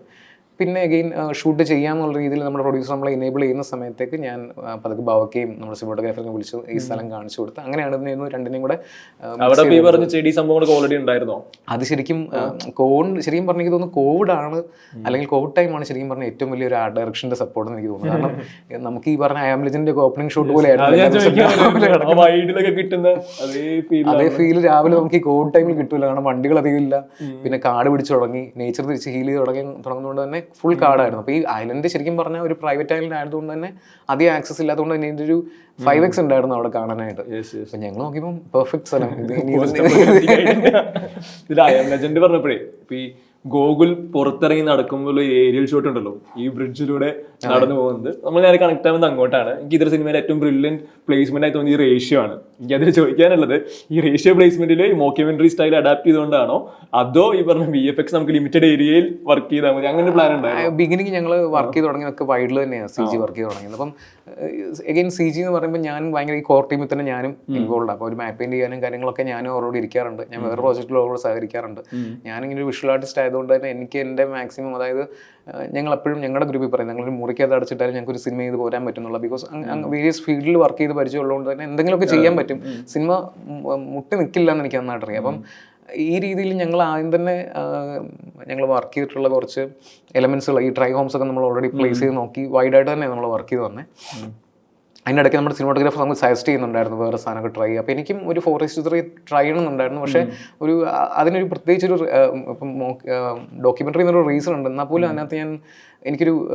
പിന്നെ അഗെയിൻ ഷൂട്ട് ചെയ്യാമെന്നുള്ള രീതിയിൽ നമ്മുടെ പ്രൊഡ്യൂസർ നമ്മളെ എനേബിൾ ചെയ്യുന്ന സമയത്തേക്ക് ഞാൻ പതുക്കെ ബാവക്കെയും നമ്മുടെ സിനിമോട്ടോഗ്രാഫറിനെ വിളിച്ചു ഈ സ്ഥലം കാണിച്ചു കൊടുത്ത് അങ്ങനെയാണ് രണ്ടിനെയും കൂടെ അവിടെ ഈ പറഞ്ഞ ചെടി സംഭവങ്ങളൊക്കെ ഓൾറെഡി ഉണ്ടായിരുന്നോ? അത് ശരിക്കും കോവിഡ് ശരിക്കും പറഞ്ഞ എനിക്ക് തോന്നുന്നു കോവിഡ് ആണ് അല്ലെങ്കിൽ കോവിഡ് ടൈം ആണ് ശരിക്കും പറഞ്ഞ ഏറ്റവും വലിയൊരു ആർട്ട് ഡയറക്ഷന്റെ സപ്പോർട്ട് എന്ന് എനിക്ക് തോന്നുന്നു കാരണം നമുക്ക് ഈ പറഞ്ഞ ആംബുലൻസിന്റെ ഓപ്പണിംഗ് ഷൂട്ട് പോലെ അതേ ഫീൽ രാവിലെ നമുക്ക് ഈ കോവിഡ് ടൈമിൽ കിട്ടൂല. കാരണം വണ്ടികൾ അധികം ഇല്ല. പിന്നെ കാട് പിടിച്ചു തുടങ്ങി. നേച്ചർ തിരിച്ച് ഹീൽ ചെയ്ത് തുടങ്ങി തുടങ്ങുന്നതുകൊണ്ട് തന്നെ ഫുൾ കാടായിരുന്നു. അപ്പോൾ ഈ ഐലൻഡ് ശരിക്കും പറഞ്ഞാൽ ഒരു പ്രൈവറ്റ് ഐലൻഡ് ആയതുകൊണ്ട് തന്നെ അധികം ആക്സസ് ഇല്ലാത്തതുകൊണ്ട് തന്നെ ഇതിന്റെ ഒരു ഫൈവ് എക്സ് ഉണ്ടായിരുന്നു അവിടെ കാണാനായിട്ട്. അപ്പം ഞങ്ങൾ നോക്കിയപ്പോൾ പെർഫെക്റ്റ് സ്ഥലം. ഇത് ലെജൻഡ് പറഞ്ഞപ്പോഴേ ഇപ്പം ഈ ഗോകുൽ പുറത്തിറങ്ങി നടക്കുമ്പോൾ ഏരിയൽ ഷോട്ട് ഉണ്ടല്ലോ. ഈ ബ്രിഡ്ജിലൂടെ നടന്നു പോകുന്നത്. നമ്മൾ നേരെ കണക്ട് ആവുന്നത് അങ്ങോട്ടാണ്. എനിക്ക് ഇതൊരു സിനിമയിലെ ഏറ്റവും ബ്രില്യന്റ് പ്ലേസ്മെന്റ് ആയി തോന്നിയ റേഷ്യോ ആണ്. എനിക്ക് അതിൽ ചോദിക്കാനുള്ളത് ഈ റേഷ്യോ പ്ലേസ്മെന്റിൽ മോക്യുമെന്ററി സ്റ്റൈൽ അഡാപ്റ്റ് ചെയ്തുകൊണ്ടാണോ? അതോ ഈ പറഞ്ഞ വി എഫ് എക്സ് നമുക്ക് ലിമിറ്റഡ് ഏരിയയിൽ വർക്ക് ചെയ്താൽ മതി? അങ്ങനെ പ്ലാൻ ഉണ്ടായിരുന്നു? ബിഗിനിങ് ഞങ്ങൾ വർക്ക് ചെയ്ത് തുടങ്ങിയതൊക്കെ വൈഡിൽ തന്നെയാണ് സി ജി വർക്ക് ചെയ്ത് തുടങ്ങിയത്. അപ്പം എഗെയിൻ സി ജി എന്ന് പറയുമ്പോൾ ഞാൻ ഭയങ്കര ഈ കോർ ടീമിൽ തന്നെ ഞാനും ഇൻവോൾവ് അപ്പോൾ ഒരു മാപ്പ് പെയിന്റ് ചെയ്യാനും കാര്യങ്ങളൊക്കെ ഞാനും അവരോട് ഇരിക്കാറുണ്ട്. ഞാൻ വേറെ പ്രോജക്റ്റിൽ അവരോട് സഹകരിക്കാറുണ്ട്. ഞാനിങ്ങനെ ഒരു വിഷ്വൽ ആർട്ടിസ്റ്റ് ആയതുകൊണ്ട് തന്നെ എനിക്ക് എന്റെ മാക്സിമം അതായത് ഞങ്ങൾ എപ്പോഴും ഞങ്ങളുടെ ഗ്രൂപ്പിൽ പറയും ഞങ്ങളൊരു മുറിക്കകത്ത് അടച്ചിട്ടാലും ഞങ്ങൾക്ക് ഒരു സിനിമ ചെയ്ത് പോരാൻ പറ്റുന്നുള്ളൂ ബിക്കോസ് വേരിയസ് ഫീൽഡിൽ വർക്ക് ചെയ്ത് പരിചയമുള്ളതുകൊണ്ട് തന്നെ എന്തെങ്കിലുമൊക്കെ ചെയ്യാൻ പറ്റും. സിനിമ മുട്ടി നിൽക്കില്ല എന്ന് എനിക്ക് നന്നായിട്ട് അറിയാം അപ്പം ഈ രീതിയിൽ ഞങ്ങൾ ആദ്യം തന്നെ ഞങ്ങൾ വർക്ക് ചെയ്തിട്ടുള്ള കുറച്ച് എലമെന്റ്സുകൾ ഈ ട്രൈ ഹോംസ് ഒക്കെ നമ്മൾ ഓൾറെഡി പ്ലേസ് ചെയ്ത് നോക്കി വൈഡായിട്ട് തന്നെ നമ്മൾ വർക്ക് ചെയ്ത് വന്നേ. അതിന്റെ ഇടയ്ക്ക് നമ്മുടെ സിനിമാറ്റോഗ്രാഫർ നമുക്ക് സജസ്റ്റ് ചെയ്യുന്നുണ്ടായിരുന്നു വേറെ സാധനമൊക്കെ ട്രൈ ചെയ്യുക അപ്പോൾ എനിക്കും ഒരു ഫോറസ്റ്റ് ത്രീ ട്രൈ ചെയ്യണമെന്നുണ്ടായിരുന്നു. പക്ഷേ ഒരു അതിനൊരു പ്രത്യേകിച്ച് ഒരു ഇപ്പം ഡോക്യുമെന്ററി എന്നൊരു റീസൺ ഉണ്ട്. എന്നാൽ പോലും അതിനകത്ത് ഞാൻ എനിക്കൊരു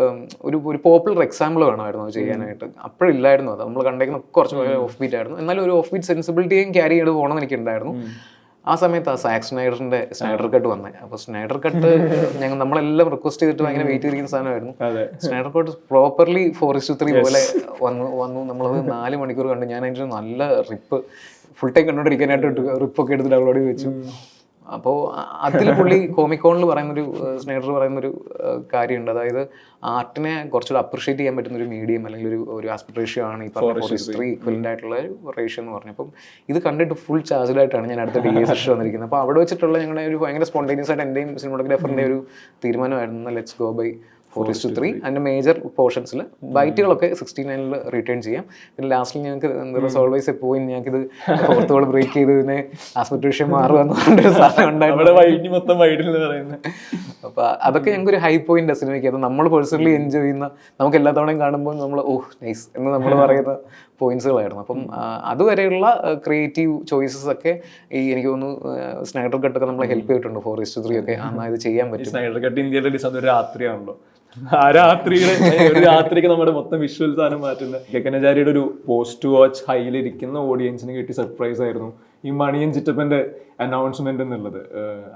ഒരു ഒരു പോപ്പുലർ എക്സാമ്പിൾ വേണമായിരുന്നു അത് ചെയ്യാനായിട്ട്. അപ്പോഴില്ലായിരുന്നു അത്. നമ്മൾ കണ്ടേക്കുന്ന കുറച്ച് ഓഫ് ബീറ്റ് ആയിരുന്നു. എന്നാലും ഒരു ഓഫ് ബീറ്റ് സെൻസിബിലിറ്റിയും ക്യാരി ചെയ്ത് പോകണമെന്ന് എനിക്കുണ്ടായിരുന്നു. ആ സമയത്ത് ആ സാക് സ്നൈഡറിന്റെ സ്നൈഡർ കട്ട് വന്നത് അപ്പൊ സ്നൈഡർ കട്ട് ഞങ്ങൾ നമ്മളെല്ലാം റിക്വസ്റ്റ് ചെയ്തിട്ട് ഭയങ്കര വെയിറ്റ് ചെയ്തിരിക്കുന്ന സാധനമായിരുന്നു. Snyder cut properly forest three പോലെ വന്നു വന്നു. നമ്മളത് നാല് മണിക്കൂർ കണ്ടു. ഞാൻ അതിന്റെ നല്ല റിപ്പ് ഫുൾ ടൈം കണ്ടോണ്ടിരിക്കാനായിട്ട് റിപ്പൊക്കെ എടുത്ത് ഡൗൺലോഡ് ചെയ്ത് വെച്ചു. അപ്പോൾ അതിൽ പുള്ളി കോമിക്കോണിൽ പറയുന്നൊരു സ്നേഹർ പറയുന്നൊരു കാര്യമുണ്ട്. അതായത് ആർട്ടിനെ കുറച്ചുകൂടെ അപ്രിഷിയേറ്റ് ചെയ്യാൻ പറ്റുന്ന ഒരു മീഡിയം അല്ലെങ്കിൽ ഒരു ഒരു ആസ്പെക്ട് റേഷ്യോ ആണ് ഈ പറഞ്ഞ ഹിസ്റ്ററി ഇക്വലന്റ് ആയിട്ടുള്ള ഒരു റേഷ്യോ എന്ന് പറഞ്ഞു. അപ്പം ഇത് കണ്ടിട്ട് ഫുൾ ചാർജ്ഡ് ആയിട്ടാണ് ഞാൻ അടുത്ത ഡി എ സെഷൻ വന്നിരിക്കുന്നത്. അപ്പോൾ അവിടെ വെച്ചിട്ടുള്ള ഞങ്ങളുടെ ഒരു ഭയങ്കര സ്പോണ്ടേനിയസ് ആയിട്ട് എന്റെയും സിനിമോഗ്രാഫറിന്റെ ഒരു തീരുമാനമായിരുന്നു. Let's go by four is to three. അതിന്റെ മേജർ പോർഷൻസിൽ ബൈറ്റുകളൊക്കെ സിക്സ്റ്റി നയനിൽ റിട്ടേൺ ചെയ്യാം. പിന്നെ ലാസ്റ്റിൽ ഞങ്ങൾക്ക് എന്താ ഓൾവേസ് പോയി. ഞങ്ങൾക്ക് ഇത് ഫോർത്തുകൾ ബ്രേക്ക് ചെയ്ത് ഇതിനെ ആസ്പെക്ട് റേഷ്യോ മാറുക എന്ന് പറഞ്ഞൊരു സാധനം ഉണ്ടായിരുന്നു. മൊത്തം വൈഡിൽ പറയുന്നത്. അപ്പൊ അതൊക്കെ ഞങ്ങൾക്ക് ഒരു ഹൈ പോയിന്റ് സിനിമയ്ക്ക്. അത് നമ്മൾ പേഴ്സണലി എൻജോയ് ചെയ്യുന്ന നമുക്ക് എല്ലാ തവണയും കാണുമ്പോൾ നമ്മൾ ഓഹ് നൈസ് എന്ന് നമ്മൾ പറയുന്ന പോയിന്റ്സുകളായിരുന്നു അപ്പം അതുവരെയുള്ള ക്രിയേറ്റീവ് ചോയ്സസ് ഒക്കെ ഈ എനിക്ക് തോന്നുന്നു സ്നൈഡർ കട്ടൊക്കെ നമ്മളെ ഹെൽപ്പ് ചെയ്തിട്ടുണ്ട്. ഫോർ ഇസ്റ്റു ത്രീ ഒക്കെ. അന്നാ ഇത് ചെയ്യാൻ പറ്റും. സ്നൈഡർ കട്ട് ഇന്ത്യയിലെ ഒരു രാത്രിയാണല്ലോ. ആ രാത്രിയുടെ ഒരു രാത്രിക്ക് നമ്മുടെ മൊത്തം വിഷ്വൽ സാധനം മാറ്റുന്നത് ഗഗനചാരിയുടെ ഒരു പോസ്റ്റ് വാച്ച് ഹൈയിലിരിക്കുന്ന ഓഡിയൻസിന് കിട്ടി സർപ്രൈസ് ആയിരുന്നു ഈ മണിയൻ ചിറ്റപ്പന്റെ അനൗൺസ്മെന്റ് എന്നുള്ളത്.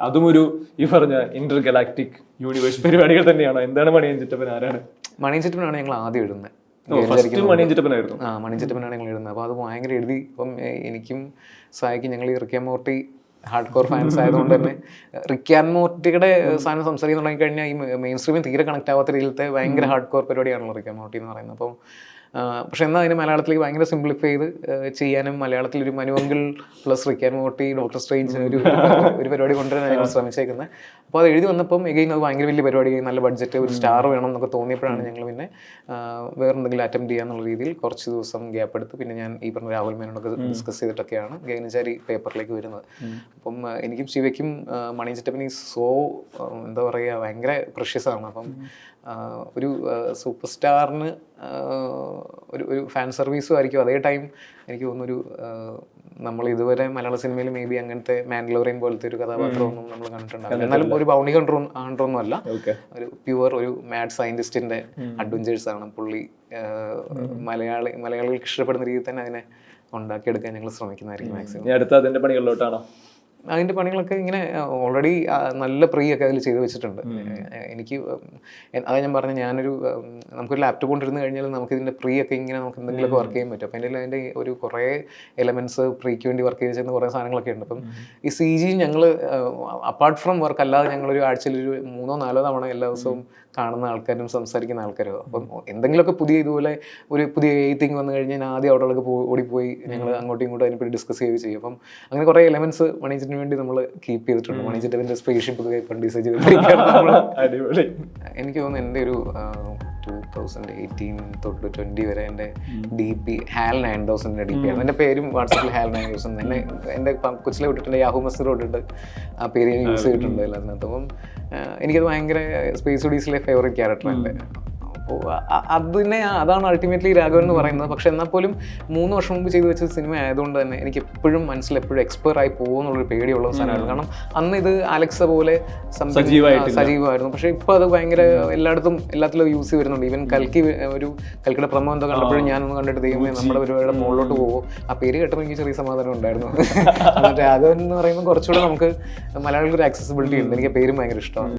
അതും ഒരു ഈ പറഞ്ഞ ഇന്റർ ഗലാക്ടിക് യൂണിവേഴ്സ് പരിപാടികൾ തന്നെയാണോ? എന്താണ് മണിയൻ ചിറ്റപ്പൻ? ആരാണ്? മണിയൻ ചിറ്റപ്പനാണ് ഞങ്ങൾ ആദ്യം ഇടുന്നത്. ഫസ്റ്റ് മണിയൻ ചിറ്റപ്പനായിരുന്നു. ആ മണി ചിറ്റപ്പനാണ് ഞങ്ങൾ ഇടുന്നത്. അപ്പോൾ അത് ഭയങ്കര എഴുതി ഇപ്പം എനിക്കും സായിക്കും ഞങ്ങൾ ഈ Rick and Morty hardcore fans ആയതുകൊണ്ട് തന്നെ റിക്കാൻ മോർട്ടിയുടെ സാധനം സംസാരിക്കാൻ തുടങ്ങിക്കഴിഞ്ഞാൽ ഈ മെയിൻ സ്ട്രീമിൽ തീരെ കണക്ട് ആവാത്ത രീതിയിലത്തെ ഭയങ്കര ഹാർഡ് കോർ പരിപാടിയാണല്ലോ റിക്കാൻ മോർട്ടി എന്ന് പറയുന്നത്. അപ്പം പക്ഷെ എന്നാൽ അതിനെ മലയാളത്തിലേക്ക് ഭയങ്കര സിംപ്ലിഫൈ ചെയ്ത് ചെയ്യാനും മലയാളത്തിൽ ഒരു മനുവെങ്കിൽ plus Rick and Morty doctor Strange ഒരു ഒരു പരിപാടി കൊണ്ടുവരാൻ ഞങ്ങൾ ശ്രമിച്ചേക്കുന്നത് അപ്പോൾ അത് എഴുതി വന്നപ്പം എഗെയിൻ അത് ഭയങ്കര വലിയ പരിപാടി നല്ല ബഡ്ജറ്റ് ഒരു സ്റ്റാർ വേണം എന്നൊക്കെ തോന്നിയപ്പോഴാണ് ഞങ്ങൾ പിന്നെ വേറെ എന്തെങ്കിലും അറ്റംപ്റ്റ് ചെയ്യാന്നുള്ള രീതിയിൽ കുറച്ച് ദിവസം ഗ്യാപ്പ് എടുത്ത് പിന്നെ ഞാൻ ഈ പറഞ്ഞ രാഹുൽ മേനോടൊക്കെ ഡിസ്കസ് ചെയ്തിട്ടൊക്കെയാണ് ഗൈനചാരി പേപ്പറിലേക്ക് വരുന്നത്. അപ്പം എനിക്കും ശിവയ്ക്കും മണി സോ എന്താ പറയുക ഭയങ്കര പ്രഷ്യസാണ് അപ്പം ഒരു സൂപ്പർ സ്റ്റാറിന് ഒരു ഒരു ഫാൻ സർവീസും ആയിരിക്കും. അതേ ടൈം എനിക്ക് തോന്നുന്നൊരു നമ്മൾ ഇതുവരെ മലയാള സിനിമയിൽ മേ ബി അങ്ങനത്തെ മാൻഡലോറിയൻ പോലത്തെ ഒരു കഥാപാത്രമൊന്നും നമ്മൾ കണ്ടിട്ടുണ്ടാവില്ല. എന്നാലും ഒരു ബൗണി കൺട്രോ ഹൺഡ്രൊന്നും അല്ല. ഒരു പ്യുവർ ഒരു മാഡ് സയന്റിസ്റ്റിന്റെ അഡ്വഞ്ചേഴ്സ് ആണ്. പുള്ളി മലയാളി മലയാളികൾക്ക് ഇഷ്ടപ്പെടുന്ന രീതിയിൽ തന്നെ അതിനെ ഉണ്ടാക്കിയെടുക്കാൻ ഞങ്ങൾ ശ്രമിക്കുന്നതായിരിക്കും മാക്സിമം അടുത്ത അതിന്റെ പണികളിലോട്ടാണോ? അതിന്റെ പണികളൊക്കെ ഇങ്ങനെ ഓൾറെഡി നല്ല പ്രീ ഒക്കെ അതിൽ ചെയ്തു വെച്ചിട്ടുണ്ട്. എനിക്ക് അതാ ഞാൻ പറഞ്ഞ ഞാനൊരു നമുക്കൊരു ലാപ്ടോപ്പ് കൊണ്ടിരുന്ന് കഴിഞ്ഞാൽ നമുക്ക് ഇതിന്റെ പ്രീ ഒക്കെ ഇങ്ങനെ നമുക്ക് എന്തെങ്കിലുമൊക്കെ വർക്ക് ചെയ്യാൻ പറ്റും. അപ്പം എന്റെ അതിന്റെ ഒരു കുറേ എലമെന്റ്സ് പ്രീക്ക് വേണ്ടി വർക്ക് ചെയ്ത് ചെയ്യുന്ന കുറേ സാധനങ്ങളൊക്കെ ഉണ്ട്. അപ്പം ഈ സി ജി ഞങ്ങൾ അപ്പാർട്ട് ഫ്രം വർക്ക് അല്ലാതെ ഞങ്ങളൊരു ആഴ്ചയിൽ ഒരു മൂന്നോ നാലോ തവണ എല്ലാ ദിവസവും കാണുന്ന ആൾക്കാരും സംസാരിക്കുന്ന ആൾക്കാരും. അപ്പം എന്തെങ്കിലുമൊക്കെ പുതിയ ഇതുപോലെ ഒരു പുതിയ എയ്ത്തിങ് വന്നു കഴിഞ്ഞാൽ ആദ്യം അവിടെയൊക്കെ ഓടിപ്പോയി ഞങ്ങൾ അങ്ങോട്ടും ഇങ്ങോട്ടും അതിനെപ്പറ്റി ഡിസ്കസ് ചെയ്യുകയും ചെയ്യും. അപ്പം അങ്ങനെ കുറേ എലമെന്റ്സ് മണിച്ചിന് വേണ്ടി നമ്മൾ കീപ്പ് ചെയ്തിട്ടുണ്ട്. മണിച്ചിന്റെ സ്പേസ് ഷിപ്പ് ഒക്കെ ഇപ്പം ഡിസൈൻ ചെയ്തിട്ടുണ്ട് എനിക്ക് തോന്നുന്നു എന്റെ ഒരു ടൂ തൗസൻഡ് എയ്റ്റീൻ തൊട്ട് ട്വന്റി വരെ എന്റെ ഡി പി ഹാൽ നയൻ തൗസൻഡിന്റെ ഡി പി ആണ് എന്റെ പേരും വാട്സപ്പിൽ ഹാൽ നയൻ തൗസൻഡ് എന്നെ എന്റെ കൊച്ചിലെ വിട്ടിട്ടുണ്ട്. യാഹു മസ്റ്റർ വിട്ടിട്ട് ആ പേര് ഞാൻ യൂസ് ചെയ്തിട്ടുണ്ട് എല്ലാത്തിനകത്ത് അപ്പം എനിക്കത് ഭയങ്കര സ്പേസ് ഒഡീസിലെ ഫേവറേറ്റ് ക്യാരക്ടർ അല്ലേ? അപ്പോൾ അതിനെ അതാണ് അൾട്ടിമേറ്റ്ലി രാഘവൻ എന്ന് പറയുന്നത്. പക്ഷെ എന്നാൽ പോലും മൂന്ന് വർഷം മുമ്പ് ചെയ്തു വെച്ച സിനിമ ആയതുകൊണ്ട് തന്നെ എനിക്ക് എപ്പോഴും മനസ്സിൽ എപ്പോഴും എക്സ്പയർ ആയി പോകുമെന്നുള്ളൊരു പേടിയുള്ള സാധനമായിരുന്നു കാരണം അന്ന് ഇത് അലക്സ പോലെ സജീവമായിരുന്നു പക്ഷേ ഇപ്പോൾ അത് ഭയങ്കര എല്ലായിടത്തും എല്ലാത്തിലും യൂസ് ചെയ്ത് വരുന്നുണ്ട്. ഈവൻ കൽക്കി ഒരു കൽക്കിയുടെ പ്രമോ എന്തോ കണ്ടപ്പോഴും ഞാനൊന്ന് കണ്ടിട്ട് ദൈവമേ നമ്മുടെ പരിപാടിയുടെ മുകളിലോട്ട് പോകുമോ ആ പേര് കേട്ടപ്പോൾ എനിക്ക് ചെറിയ സമാധാനം ഉണ്ടായിരുന്നു. രാഘവൻ എന്ന് പറയുമ്പോൾ കുറച്ചുകൂടെ നമുക്ക് മലയാളികൾക്ക് ഒരു ആക്സസിബിലിറ്റി ഉണ്ട്. എനിക്ക് പേരും ഭയങ്കര ഇഷ്ടമാണ്.